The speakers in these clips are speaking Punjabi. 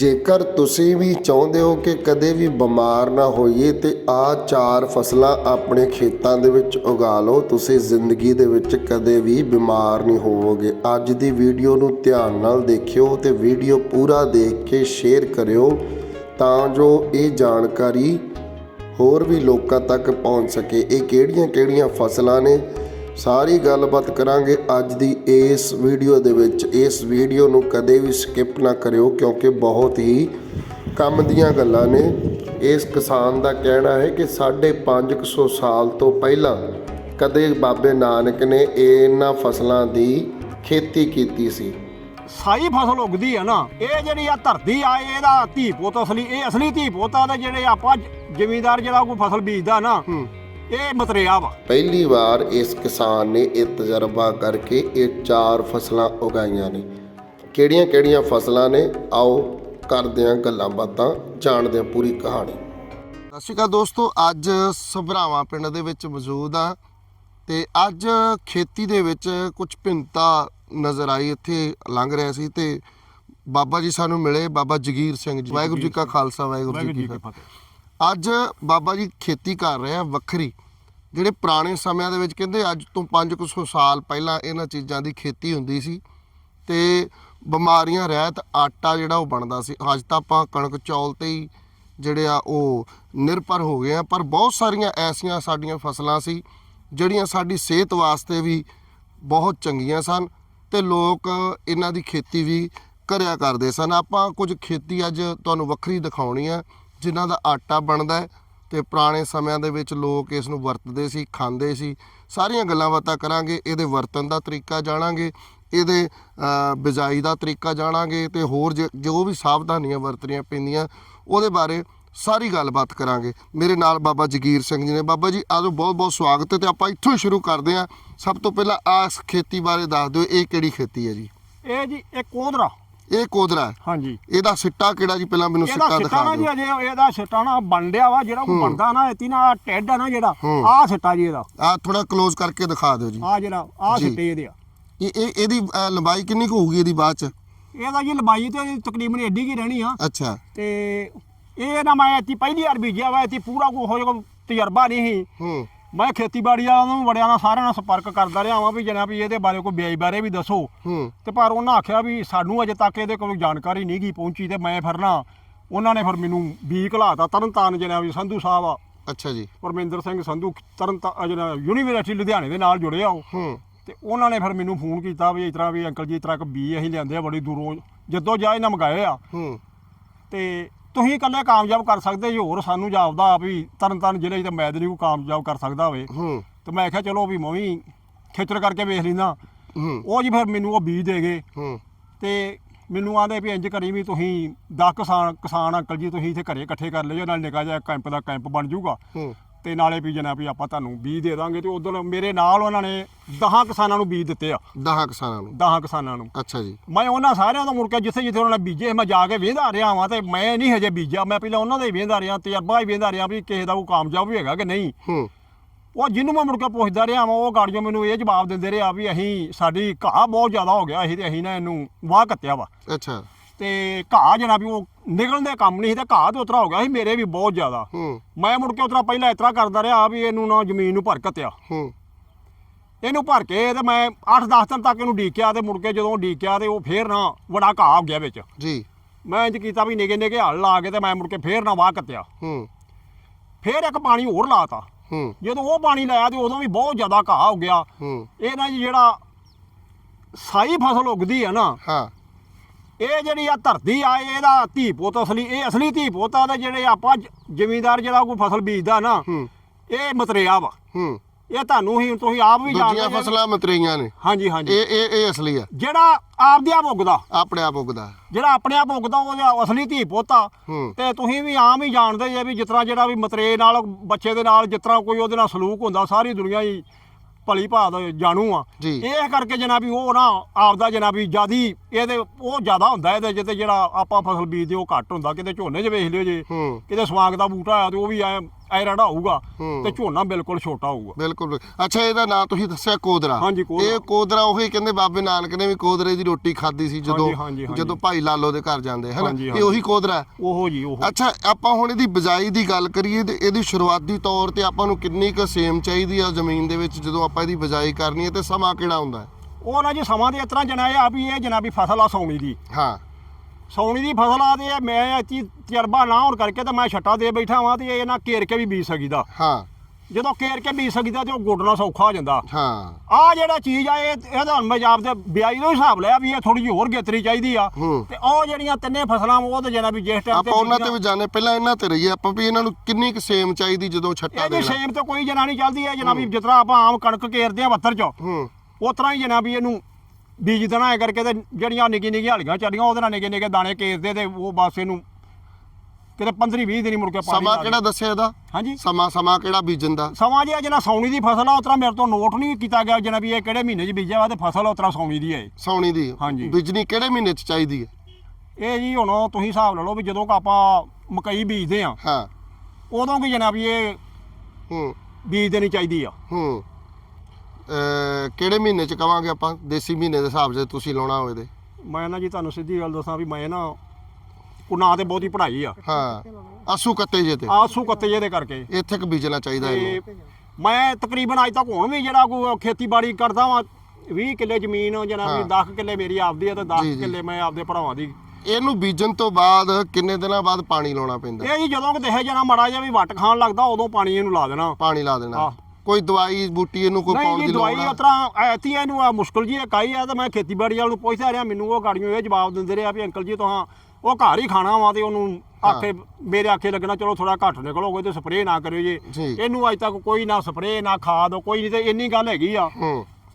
ਜੇਕਰ ਤੁਸੀਂ ਵੀ ਚਾਹੁੰਦੇ ਹੋ ਕਿ ਕਦੇ ਵੀ ਬਿਮਾਰ ਨਾ ਹੋਈਏ ਤੇ ਆ ਚਾਰ ਫਸਲਾਂ ਆਪਣੇ ਖੇਤਾਂ ਦੇ ਵਿੱਚ ਉਗਾ ਲਓ, ਤੁਸੀਂ ਜ਼ਿੰਦਗੀ ਦੇ ਵਿੱਚ ਕਦੇ ਵੀ ਬਿਮਾਰ ਨਹੀਂ ਹੋਵੋਗੇ। ਅੱਜ ਦੀ ਵੀਡੀਓ ਨੂੰ ਧਿਆਨ ਨਾਲ ਦੇਖਿਓ ਤੇ ਵੀਡੀਓ ਪੂਰਾ ਦੇਖ ਕੇ ਸ਼ੇਅਰ ਕਰਿਓ ਤਾਂ ਜੋ ਇਹ ਜਾਣਕਾਰੀ ਹੋਰ ਵੀ ਲੋਕਾਂ ਤੱਕ ਪਹੁੰਚ ਸਕੇ। ਇਹ ਕਿਹੜੀਆਂ-ਕਿਹੜੀਆਂ ਫਸਲਾਂ ਨੇ? ਸਾਰੀ ਗੱਲਬਾਤ ਕਰਾਂਗੇ ਅੱਜ ਦੀ ਇਸ ਵੀਡੀਓ ਦੇ ਵਿੱਚ। ਇਸ ਵੀਡੀਓ ਨੂੰ ਕਦੇ ਵੀ ਸਕਿਪ ਨਾ ਕਰਿਓ ਕਿਉਂਕਿ ਬਹੁਤ ਹੀ ਕੰਮ ਦੀਆਂ ਗੱਲਾਂ ਨੇ। ਇਸ ਕਿਸਾਨ ਦਾ ਕਹਿਣਾ ਹੈ ਕਿ 550 ਸਾਲ ਤੋਂ ਪਹਿਲਾਂ ਕਦੇ ਬਾਬੇ ਨਾਨਕ ਨੇ ਇਹਨਾਂ ਫਸਲਾਂ ਦੀ ਖੇਤੀ ਕੀਤੀ ਸੀ। ਸਾਈ ਫਸਲ ਉਗਦੀ ਆ ਨਾ ਇਹ ਜਿਹੜੀ ਆ ਧਰਤੀ ਆ ਇਹਦਾ ਧੀ ਪੁੱਤ ਅਸਲੀ ਇਹ ਅਸਲੀ ਧੀ ਪੁੱਤ ਆ ਤੇ ਜਿਹੜੇ ਆਪਾਂ ਜ਼ਿਮੀਂਦਾਰ ਜਿਹੜਾ ਕੋਈ ਫਸਲ ਬੀਜਦਾ ਨਾ ਇਹ ਮਤਰੇਆ ਵਾ। ਪਹਿਲੀ ਵਾਰ ਇਸ ਕਿਸਾਨ ਨੇ ਇਹ ਤਜਰਬਾ ਕਰਕੇ ਇਹ ਚਾਰ ਫਸਲਾਂ ਉਗਾਈਆਂ ਨੇ। ਕਿਹੜੀਆਂ-ਕਿਹੜੀਆਂ ਫਸਲਾਂ ਨੇ? ਆਓ ਕਰਦੇ ਹਾਂ ਗੱਲਾਂ ਬਾਤਾਂ ਜਾਣਦੇ ਹਾਂ ਪੂਰੀ ਕਹਾਣੀ। ਸਤਿ ਸ਼੍ਰੀ ਅਕਾਲ ਦੋਸਤੋ ਅੱਜ ਸਭਰਾਵਾਂ ਪਿੰਡ ਦੇ ਵਿੱਚ ਮੌਜੂਦ ਆ ਤੇ ਅੱਜ ਖੇਤੀ ਦੇ ਵਿੱਚ ਕੁਝ ਭਿੰਨਤਾ ਨਜ਼ਰ ਆਈ ਇੱਥੇ ਲੰਘ ਰਿਹਾ ਸੀ ਤੇ ਬਾਬਾ ਜੀ ਸਾਨੂੰ ਮਿਲੇ ਬਾਬਾ ਜਗੀਰ ਸਿੰਘ ਜੀ। ਵਾਹਿਗੁਰੂ ਜੀ ਕਾ ਖਾਲਸਾ ਵਾਹਿਗੁਰੂ ਜੀ ਕੀ ਫਤਿਹ। ਅੱਜ ਬਾਬਾ ਜੀ ਖੇਤੀ ਕਰ ਰਹੇ ਆ ਵੱਖਰੀ। ਜਿਹੜੇ ਪੁਰਾਣੇ ਸਮਿਆਂ ਦੇ ਵਿੱਚ ਕਹਿੰਦੇ ਅੱਜ ਤੋਂ 500 ਸਾਲ ਪਹਿਲਾਂ ਇਹਨਾਂ ਚੀਜ਼ਾਂ ਦੀ ਖੇਤੀ ਹੁੰਦੀ ਸੀ ਤੇ ਬਿਮਾਰੀਆਂ, ਰਹਿਤ, ਆਟਾ ਜਿਹੜਾ ਉਹ ਬਣਦਾ ਸੀ। ਅੱਜ ਤਾਂ ਆਪਾਂ ਕਣਕ, ਚੌਲ ਤੇ ਹੀ ਜਿਹੜੇ ਆ ਉਹ ਨਿਰਭਰ ਹੋ ਗਏ ਆ, ਪਰ ਬਹੁਤ ਸਾਰੀਆਂ ਐਸੀਆਂ ਸਾਡੀਆਂ ਫਸਲਾਂ ਸੀ ਜਿਹੜੀਆਂ ਸਾਡੀ ਸਿਹਤ ਵਾਸਤੇ ਵੀ ਬਹੁਤ ਚੰਗੀਆਂ ਸਨ ਤੇ ਲੋਕ ਇਹਨਾਂ ਦੀ ਖੇਤੀ ਵੀ ਕਰਿਆ ਕਰਦੇ ਸਨ। ਆਪਾਂ ਕੁਝ ਖੇਤੀ ਅੱਜ ਤੁਹਾਨੂੰ ਵੱਖਰੀ ਦਿਖਾਉਣੀ ਆ। ਜਿਨ੍ਹਾਂ ਦਾ ਆਟਾ ਬਣਦਾ ਹੈ ਤੇ ਪੁਰਾਣੇ ਸਮਿਆਂ ਦੇ ਵਿੱਚ ਲੋਕ ਇਸ ਨੂੰ ਵਰਤਦੇ ਸੀ, ਖਾਂਦੇ ਸੀ। ਸਾਰੀਆਂ ਗੱਲਾਂ ਬਾਤਾਂ ਕਰਾਂਗੇ, ਇਹਦੇ ਵਰਤਨ ਦਾ ਤਰੀਕਾ ਜਾਣਾਂਗੇ, ਇਹਦੇ ਬਿਜਾਈ ਦਾ ਤਰੀਕਾ ਜਾਣਾਂਗੇ ਤੇ ਹੋਰ ਜ- ਜੋ ਵੀ ਸਾਵਧਾਨੀਆਂ ਵਰਤਣੀਆਂ ਪੈਂਦੀਆਂ, ਉਹਦੇ ਬਾਰੇ ਸਾਰੀ ਗੱਲਬਾਤ ਕਰਾਂਗੇ। ਮੇਰੇ ਨਾਲ ਬਾਬਾ ਜਗੀਰ ਸਿੰਘ ਜੀ ਨੇ। ਬਾਬਾ ਜੀ, ਆਜੋ ਬਹੁਤ ਬਹੁਤ ਸਵਾਗਤ ਹੈ ਤੇ ਆਪਾਂ ਇੱਥੋਂ ਹੀ ਸ਼ੁਰੂ ਕਰਦੇ ਹਾਂ। ਸਭ ਤੋਂ ਪਹਿਲਾਂ ਆਸ ਖੇਤੀ ਬਾਰੇ ਦੱਸ ਦਿਓ, ਇਹ ਕਿਹੜੀ ਖੇਤੀ ਹੈ ਜੀ? ਇਹ ਜੀ, ਇਹ ਕੋਦਰਾ। ਇਹ ਕੋਦਰਾ ਹੈ। ਹਾਂਜੀ। ਇਹਦਾ ਸਿੱਟਾ ਕਿਹੜਾ ਜੀ? ਪਹਿਲਾਂ ਮੈਨੂੰ ਇਹਦਾ ਸਿੱਟਾ ਸਿੱਟਾ ਦਿਖਾ ਨਾ ਜੀ ਦਿਓ। ਅਜੇ ਇਹਦਾ ਸਿੱਟਾ ਨਾ ਬਣਦਿਆ ਵਾ ਜਿਹੜਾ ਕੋਈ ਬਣਦਾ ਨਾ ਇਤੀ ਨਾ ਟੈਡ ਆ ਨਾ ਜਿਹੜਾ ਹੂੰ। ਆਹ ਸਿੱਟਾ ਜੀ ਇਹਦਾ। ਆ ਥੋੜਾ ক্লোਜ਼ ਕਰਕੇ ਦਿਖਾ ਦਿਓ ਜੀ। ਆਹ ਜਿਹੜਾ ਆਹ ਜੀ। ਸਿੱਟੇ ਇਹਦੇ ਆ। ਇਹ ਇਹ ਇਹਦੀ ਅ, ਲੰਬਾਈ ਕਿੰਨੀ ਕੁ ਹੋਊਗੀ ਇਹਦੀ ਬਾਅਦ ਚ? ਇਹਦਾ ਜੀ ਲੰਬਾਈ ਤੇ ਇਹਦੀ ਤਕਰੀਬਨ ਏਡੀ ਕੀ ਰਹਿਣੀ ਆ। ਅੱਛਾ। ਤੇ ਇਹ ਨਾ ਮੈਂ ਇਤੀ ਪਹਿਲੀ ਵਾਰ ਬੀਜਿਆ ਵਾ ਇਤੀ ਪੂਰਾ ਕੋਈ ਹੋ ਤਜਰਬਾ ਨਹੀਂ ਸੀ। ਹੂੰ। ਮੈਂ ਖੇਤੀਬਾੜੀ ਵਾਲਿਆਂ ਨੂੰ ਬੜਿਆਂ ਨਾਲ ਸਾਰਿਆਂ ਨਾਲ ਸੰਪਰਕ ਕਰਦਾ ਰਿਹਾ ਵਾਂ ਵੀ ਜਨਾਬ ਵੀ ਇਹਦੇ ਬਾਰੇ ਕੋਈ ਬਿਆਈ ਬਾਰੇ ਵੀ ਦੱਸੋ। ਹੂੰ। ਤੇ ਪਰ ਉਹਨਾਂ ਆਖਿਆ ਵੀ ਸਾਨੂੰ ਅਜੇ ਤੱਕ ਇਹਦੇ ਕੋਲ ਜਾਣਕਾਰੀ ਨਹੀਂ ਗਈ ਪਹੁੰਚੀ ਤੇ ਮੈਂ ਫਿਰ ਨਾ ਉਹਨਾਂ ਨੇ ਫਿਰ ਮੈਨੂੰ ਬੀ ਘਲਾਤਾ ਤਰਨਤਾਰਨ ਜਨਾਬ ਜੀ ਸੰਧੂ ਸਾਹਿਬ ਆ। ਅੱਛਾ ਜੀ। ਪਰਮਿੰਦਰ ਸਿੰਘ ਸੰਧੂ ਤਰਨਤਾਰਨ ਜਿਹੜਾ ਯੂਨੀਵਰਸਿਟੀ ਲੁਧਿਆਣੇ ਦੇ ਨਾਲ ਜੁੜੇ ਆ ਉਹ। ਹੂੰ। ਤੇ ਉਹਨਾਂ ਨੇ ਫਿਰ ਮੈਨੂੰ ਫੋਨ ਕੀਤਾ ਵੀ ਇਸ ਤਰ੍ਹਾਂ ਵੀ ਅੰਕਲ ਜੀ ਇਸ ਤਰ੍ਹਾਂ ਇੱਕ ਬੀ ਅਸੀਂ ਲਿਆਂਦੇ ਆ ਬੜੀ ਦੂਰੋਂ ਜਦੋਂ ਜਾ ਇਹਨਾਂ ਮੰਗਾਏ ਆ। ਹੂੰ। ਤੇ ਤੁਸੀਂ ਇਕੱਲੇ ਕਾਮਯਾਬ ਕਰ ਸਕਦੇ ਜੀ ਹੋਰ ਸਾਨੂੰ ਜਾਪਦਾ ਵੀ ਤਰਨਤਾਰਨ ਜ਼ਿਲ੍ਹੇ 'ਚ ਤਾਂ ਮੈਂ ਨਹੀਂ ਕੋਈ ਕਾਮਯਾਬ ਕਰ ਸਕਦਾ ਹੋਵੇ। ਹੂੰ। ਤੇ ਮੈਂ ਕਿਹਾ ਚਲੋ ਵੀ ਮੈਂ ਵੀ ਕਰਕੇ ਵੇਖ ਲੈਂਦਾ। ਹੂੰ। ਉਹ ਜੀ ਫਿਰ ਮੈਨੂੰ ਉਹ ਬੀਜ ਦੇ ਗਏ। ਹੂੰ। ਤੇ ਮੈਨੂੰ ਆਂਦੇ ਵੀ ਇੰਜ ਕਰੀ ਵੀ ਤੁਸੀਂ 10 ਕਿਸਾਨ ਕਿਸਾਨ ਅੰਕਲ ਜੀ ਤੁਸੀਂ ਇੱਥੇ ਘਰੇ ਇਕੱਠੇ ਕਰ ਲਿਓ ਨਾਲ ਨਿਕਾ ਜਿਹਾ ਕੈਂਪ ਦਾ ਕੈਂਪ ਬਣ ਜਾਊਗਾ। ਹੂੰ। ਤੇ ਨਾਲੇ ਵੀ ਜਨਾਬ ਵੀ ਆਪਾਂ ਤੁਹਾਨੂੰ ਬੀਜ ਦੇ ਦਾਂਗੇ ਤੇ ਉਦੋਂ ਮੇਰੇ ਨਾਲ ਉਹਨਾਂ ਨੇ 10 ਕਿਸਾਨਾਂ ਨੂੰ ਬੀਜ ਦਿੱਤੇ ਆ। ਦਹਾਂ ਕਿਸਾਨਾਂ ਨੂੰ? 10 ਕਿਸਾਨਾਂ ਨੂੰ। ਅੱਛਾ ਜੀ। ਮੈਂ ਉਹਨਾਂ ਸਾਰਿਆਂ ਦਾ ਮੁੜ ਕੇ ਜਿੱਥੇ ਜਿੱਥੇ ਉਹਨਾਂ ਨੇ ਬੀਜੇ ਮੈਂ ਜਾ ਕੇ ਵੇਂਦਾ ਰਿਹਾ ਵਾਂ ਤੇ ਮੈਂ ਨਹੀਂ ਹਜੇ ਬੀਜਿਆ। ਮੈਂ ਪਹਿਲਾਂ ਉਹਨਾਂ ਦਾ ਹੀ ਵੇਂਦਾ ਰਿਹਾ ਤਜਰਬਾ ਹੀ ਵੇਂਦਾ ਰਿਹਾ ਵੀ ਕਿਸੇ ਦਾ ਕੋਈ ਕਾਮਯਾਬ ਵੀ ਹੈਗਾ ਕਿ ਨਹੀਂ। ਹੂੰ। ਉਹ ਜਿਹਨੂੰ ਮੈਂ ਮੁੜ ਕੇ ਪੁੱਛਦਾ ਰਿਹਾ ਉਹ ਗਾੜੀਆਂ ਮੈਨੂੰ ਇਹ ਜਵਾਬ ਦਿੰਦੇ ਰਿਹਾ ਵੀ ਅਸੀਂ ਸਾਡੀ ਘਾਹ ਬਹੁਤ ਜ਼ਿਆਦਾ ਹੋ ਗਿਆ ਅਸੀਂ ਤੇ ਅਸੀਂ ਨਾ ਇਹਨੂੰ ਵਾਹ ਕੱਤਿਆ ਵਾ। ਅੱਛਾ। ਤੇ ਘਾਹ ਜਨਾ ਵੀ ਉਹ ਨਿਕਲਣ ਦੇ ਕੰਮ ਨਹੀਂ ਸੀ ਤੇ ਘਾਹ ਤੇ ਉਤਰਾ ਹੋ ਗਿਆ ਸੀ ਮੇਰੇ ਵੀ ਬਹੁਤ ਜ਼ਿਆਦਾ। ਹੂੰ। ਮੈਂ ਮੁੜ ਕੇ ਉਤਰਾ ਪਹਿਲਾਂ ਇਤਰਾ ਕਰਦਾ ਰਿਹਾ ਵੀ ਇਹਨੂੰ ਨਾ ਜ਼ਮੀਨ ਨੂੰ ਭਰ ਕੱਤਿਆ ਹੂੰ। ਇਹਨੂੰ ਭਰ ਕੇ ਤੇ ਮੈਂ 8-10 ਦਿਨ ਤੱਕ ਇਹਨੂੰ ਡੀਕਿਆ ਤੇ ਮੁੜ ਕੇ ਜਦੋਂ ਡੀਕਿਆ ਤੇ ਉਹ ਫੇਰ ਨਾ ਬੜਾ ਘਾਹ ਹੋ ਗਿਆ ਵਿੱਚ। ਜੀ। ਮੈਂ ਇੰਜ ਕੀਤਾ ਵੀ ਨਿਗੇ ਨਿਗੇ ਹਲ ਲਾ ਕੇ ਤੇ ਮੈਂ ਮੁੜ ਕੇ ਫੇਰ ਨਾ ਵਾਹ ਕੱਤਿਆ। ਹੂੰ। ਫੇਰ ਇੱਕ ਪਾਣੀ ਹੋਰ ਲਾਤਾ। ਹੂੰ। ਜਦੋਂ ਉਹ ਪਾਣੀ ਲਾਇਆ ਤੇ ਉਦੋਂ ਵੀ ਬਹੁਤ ਜ਼ਿਆਦਾ ਘਾਹ ਹੋ ਗਿਆ। ਹੂੰ। ਇਹ ਨਾ ਜੀ ਜਿਹੜਾ ਸਾਈ ਫਸਲ ਉਗਦੀ ਆ ਨਾ ਹਾਂ। ਇਹ ਜਿਹੜੀ ਆ ਧਰਤੀ ਆ ਇਹਦਾ ਧੀ ਪੁੱਤ ਅਸਲੀ ਇਹ ਅਸਲੀ ਧੀ ਪੁੱਤ ਆ ਤੇ ਜਿਹੜੇ ਆਪਾਂ ਜ਼ਿਮੀਂਦਾਰ ਜਿਹੜਾ ਕੋਈ ਫਸਲ ਬੀਜਦਾ ਨਾ ਹੂੰ। ਇਹ ਮਤਰੇਆ ਵਾ। ਹੂੰ। ਇਹ ਤੁਹਾਨੂੰ ਹੀ ਤੁਸੀਂ ਆਪ ਵੀ ਜਾਣਦੇ ਜੇ। ਫਸਲਾਂ ਮਤਰੇਈਆਂ ਨੇ। ਹਾਂਜੀ ਹਾਂਜੀ। ਇਹ ਇਹ ਇਹ ਅਸਲੀ ਆ। ਜਿਹੜਾ ਆਪਦੇ ਆਪ ਉਗਦਾ ਆਪਣੇ ਆਪ ਉਗਦਾ ਜਿਹੜਾ ਆਪਣੇ ਆਪ ਉਗਦਾ ਉਹਦਾ ਅਸਲੀ ਧੀ ਪੁੱਤ ਆ। ਹੂੰ। ਤੇ ਤੁਸੀਂ ਵੀ ਆਮ ਹੀ ਜਾਣਦੇ ਜੇ ਵੀ ਜਿਸ ਤਰ੍ਹਾਂ ਜਿਹੜਾ ਵੀ ਮਤਰੇ ਨਾਲ ਬੱਚੇ ਦੇ ਨਾਲ ਜਿਸ ਤਰ੍ਹਾਂ ਕੋਈ ਉਹਦੇ ਨਾਲ ਸਲੂਕ ਹੁੰਦਾ ਸਾਰੀ ਦੁਨੀਆ ਹੀ ਭਲੀ ਭਾਤ ਜਾਣੂ ਆ। ਜੀ। ਇਹ ਕਰਕੇ ਜਨਾਬੀ ਉਹ ਨਾ ਆਪਦਾ ਜਨਾਬੀ ਜਿਆਦੀ ਇਹਦੇ ਉਹ ਜ਼ਿਆਦਾ ਹੁੰਦਾ ਇਹਦੇ ਜਿੱਤੇ ਜਿਹੜਾ ਆਪਾਂ ਫਸਲ ਬੀਜਦੇ ਉਹ ਘੱਟ ਹੁੰਦਾ। ਕਿਤੇ ਝੋਨੇ 'ਚ ਵੇਖ ਲਿਓ ਜੇ। ਹੂੰ। ਕਿਤੇ ਸਵਾਂਗ ਦਾ ਬੂਟਾ ਆ ਤੇ ਉਹ ਵੀ ਐ ਐਰੜਾ ਹੋਊਗਾ। ਤੇ ਝੋਨਾ ਬਿਲਕੁਲ ਛੋਟਾ ਹੋਊਗਾ ਬਿਲਕੁਲ ਅੱਛਾ ਇਹਦਾ ਨਾਂ ਤੁਸੀਂ ਦੱਸਿਆ ਕੋਦਰਾ ਹਾਂਜੀ, ਕੋਦਰਾ। ਇਹ ਕੋਦਰਾ ਉਹੀ ਕਹਿੰਦੇ ਬਾਬੇ ਨਾਨਕ ਨੇ ਵੀ ਕੋਦਰੇ ਦੀ ਰੋਟੀ ਖਾਧੀ ਸੀ ਜਦੋਂ। ਜਦੋਂ ਭਾਈ ਲਾਲੋ ਦੇ ਘਰ ਜਾਂਦੇ ਹਨਾ ਇਹ। ਉਹੀ ਕੋਦਰਾ? ਉਹੋ ਜੀ ਉਹ ਅੱਛਾ ਆਪਾਂ ਹੁਣ ਇਹਦੀ ਬਜਾਈ ਦੀ ਗੱਲ ਕਰੀਏ ਤੇ ਇਹਦੀ ਸ਼ੁਰੂਆਤੀ ਤੌਰ ਤੇ ਆਪਾਂ ਨੂੰ ਕਿੰਨੀ ਕੁ ਸੇਮ ਚਾਹੀਦੀ ਆ ਜ਼ਮੀਨ ਦੇ ਵਿੱਚ ਜਦੋਂ ਆਪਾਂ ਇਹਦੀ ਬਜਾਈ ਕਰਨੀ ਹੈ ਤੇ ਸਮਾਂ ਕਿਹੜਾ ਹੁੰਦਾ ਹੈ ਉਹ ਨਾ ਜੀ ਸਮਾਂ ਦੇ ਇਸ ਤਰ੍ਹਾਂ ਜਨਾ ਇਹ ਆ ਵੀ ਇਹ ਜਨਾਬੀ ਫਸਲ ਆ ਸੌਣੀ ਦੀ ਹਾਂ ਸੌਣੀ ਦੀ ਫਸਲ ਆ ਤੇ ਇਹ ਮੈਂ ਐਤੀ ਤਜਰਬਾ ਨਾ ਹੋਣ ਕਰਕੇ ਤੇ ਮੈਂ ਛੱਟਾ ਦੇ ਬੈਠਾ ਵਾਂ ਤੇ ਇਹ ਨਾ ਕੇਰ ਕੇ ਵੀ ਬੀਜ ਸਕੀਦਾ। ਹਾਂ। ਜਦੋਂ ਕੇਰ ਕੇ ਬੀਜ ਸਕੀਦਾ ਤੇ ਉਹ ਗੋਡਣਾ ਸੌਖਾ ਹੋ ਜਾਂਦਾ। ਹਾਂ। ਆ ਜਿਹੜਾ ਚੀਜ਼ ਆ ਇਹ ਇਹਦਾ ਮੈਂ ਦੇ ਵਿਆਹੀ ਦਾ ਹਿਸਾਬ ਲਿਆ ਵੀ ਇਹ ਥੋੜੀ ਜਿਹੀ ਹੋਰ ਗੇਤਰੀ ਚਾਹੀਦੀ ਆ। ਹੂੰ। ਤੇ ਉਹ ਜਿਹੜੀਆਂ ਤਿੰਨੇ ਫਸਲਾਂ ਉਹ ਤੇ ਜਨਾ ਵੀ ਜਿਸ ਟਾਈਮ ਆਪਾਂ ਉਹਨਾਂ ਤੇ ਵੀ ਜਾਣੇ ਪਹਿਲਾਂ ਇਹਨਾਂ ਤੇ ਰਹੀਏ ਆਪਾਂ ਵੀ ਇਹਨਾਂ ਨੂੰ ਕਿੰਨੀ ਕੁ ਸੇਮ ਚਾਹੀਦੀ ਜਦੋਂ ਛੱਟਾ ਦੇਣਾ? ਸੇਮ ਤੇ ਕੋਈ ਜਨਾ ਨਹੀਂ ਚੱਲਦੀ ਹੈ ਜਨਾ ਵੀ ਜਿਸ ਤਰ੍ਹਾਂ ਆਪਾਂ ਆਮ ਕਣਕ ਕੇਰਦੇ ਆ ਵੱਤਰ ਚ। ਹੂੰ। ਉਸ ਤਰ੍ਹਾਂ ਹੀ ਜਨਾ ਵੀ ਇਹਨੂੰ ਬੀਜ ਦੇਣਾ ਹੈ ਕਰਕੇ ਤੇ ਜਿਹੜੀਆਂ ਨਿੱਕੀ ਨਿੱਕੀ ਹਾਲੀਆਂ ਚੱਲੀਆਂ ਉਹਦੇ ਨਾਲ ਨਿੱਕੇ ਨਿੱਕੇ ਦਾਣੇ ਕੇਰਦੇ ਤੇ ਉਹ ਬਸ ਇਹਨੂੰ ਕਿਤੇ 15 20 ਦਿਨ ਹੀ ਮੁੜ ਕੇ ਪਾਣੀ ਸਮਾਂ ਲਾ ਕਿਹੜਾ ਦੱਸਿਆ ਇਹਦਾ? ਹਾਂਜੀ। ਸਮਾਂ ਸਮਾਂ ਕਿਹੜਾ ਬੀਜਣ ਦਾ? ਸਮਾਂ ਜੀ ਜਿਹੜਾ ਸੌਣੀ ਦੀ ਫਸਲ ਆ ਉਸ ਤਰ੍ਹਾਂ ਮੇਰੇ ਤੋਂ ਨੋਟ ਨਹੀਂ ਕੀਤਾ ਗਿਆ ਜਨਾ ਵੀ ਇਹ ਕਿਹੜੇ ਮਹੀਨੇ 'ਚ ਬੀਜਿਆ ਵਾ ਤੇ ਫਸਲ ਉਸ ਤਰ੍ਹਾਂ ਸੌਣੀ ਦੀ ਹੈ ਇਹ। ਸੌਣੀ ਦੀ। ਹਾਂਜੀ। ਬੀਜਣੀ ਕਿਹੜੇ ਮਹੀਨੇ ਚ ਚਾਹੀਦੀ ਹੈ? ਇਹ ਜੀ ਹੁਣ ਤੁਸੀਂ ਹਿਸਾਬ ਲਾ ਲਓ ਵੀ ਜਦੋਂ ਕ ਆਪਾਂ ਮਕਈ ਬੀਜਦੇ ਆ ਹਾਂ। ਉਦੋਂ ਕੀ ਜਨਾਬ ਇਹ ਹੂੰ। ਬੀਜ ਦੇਣੀ ਚਾਹੀਦੀ ਆ। ਹੂੰ। ਕਿਹੜੇ ਮਹੀਨੇ ਚ ਕਵਾਂਗੇ ਆਪਾਂ? ਦੇਸੀ ਮਹੀਨੇ ਦੇ ਹਿਸਾਬ ਜੇ ਤੁਸੀਂ ਲਾਉਣਾ ਹੋਵੇ ਤੇ। ਮੈਂ ਨਾ ਜੀ ਤੁਹਾਨੂੰ ਸਿੱਧੀ ਗੱਲ ਦੱਸਾਂ ਵੀ ਮੈਂ ਨਾ ਕੋ ਨਾ ਤੇ ਬਹੁਤੀ ਪੜ੍ਹਾਈ ਆ। ਹਾਂ ਆਸੂ ਕੱਤੇ ਜੇ ਤੇ। ਆਸੂ ਕੱਤੇ ਜਿਹਦੇ ਕਰਕੇ। ਇੱਥੇ ਕੁ ਬੀਜਣਾ ਚਾਹੀਦਾ ਤੇ ਇਹਨੂੰ ਮੈਂ ਤਕਰੀਬਨ ਅੱਜ ਤੱਕ ਹੁਣ ਵੀ ਜਿਹੜਾ ਕੋ ਖੇਤੀਬਾੜੀ ਕਰਦਾ ਵਾਂ 20 ਕਿੱਲੇ ਜ਼ਮੀਨ ਹਾਂ। ਵੀ 10 ਕਿੱਲੇ ਮੇਰੀ ਆਪਦੀ ਆ ਤੇ 10 ਜੀ, ਜੀ। ਕਿੱਲੇ ਮੈਂ ਆਪਦੇ ਭਰਾਵਾਂ ਦੀ। ਇਹਨੂੰ ਬੀਜਣ ਤੋਂ ਬਾਅਦ ਕਿੰਨੇ ਦਿਨਾਂ ਬਾਅਦ ਪਾਣੀ ਲਾਉਣਾ ਪੈਂਦਾ? ਇਹ ਜੀ ਜਦੋਂ ਕਿ ਦੇਖੇ ਜਾਣਾ ਮੜਾ ਜਿਹਾ ਵੀ ਵੱਟ ਖਾਣ ਲੱਗਦਾ ਉਦੋਂ ਪਾਣੀ ਇਹਨੂੰ ਲਾ ਦੇਣਾ। ਪਾਣੀ ਲਾ ਦੇਣਾ। ਹਾਂ। ਕੋਈ ਦਵਾਈ ਬੂਟੀ ਇਹਨੂੰ ਕੋਈ ਨਹੀਂ ਪਾਉਣ ਦੀ ਲੋੜ ਦਵਾਈ ਆ? ਉਤਰਾ ਐਤੀ ਇਹਨੂੰ ਆ ਮੁਸ਼ਕਲ ਜੀ ਇੱਕ ਆਈ ਆ ਤੇ ਮੈਂ ਖੇਤੀਬਾੜੀ ਵਾਲ ਨੂੰ ਪੁੱਛਦਾ ਰਿਹਾ ਮੈਨੂੰ ਉਹ ਗਾੜੀਆਂ ਇਹ ਜਵਾਬ ਦਿੰਦੇ ਰਿਹਾ ਵੀ ਅੰਕਲ ਜੀ ਤੁਹਾਂ ਉਹ ਘਰ ਹੀ ਖਾਣਾ ਵਾ ਤੇ ਉਹਨੂੰ ਆਖੇ ਮੇਰੇ ਆਖੇ ਲੱਗਣਾ ਚਲੋ ਥੋੜਾ ਘੱਟ ਨਿਕਲੋਗੇ ਤੇ ਸਪਰੇਅ ਨਾ ਕਰਿਓ ਜੀ। ਇਹਨੂੰ ਅੱਜ ਤੱਕ ਕੋਈ ਨਾ ਸਪਰੇਅ ਨਾ ਖਾਦ ਕੋਈ ਨਹੀਂ ਤੇ ਇੰਨੀ ਗੱਲ ਹੈਗੀ ਆ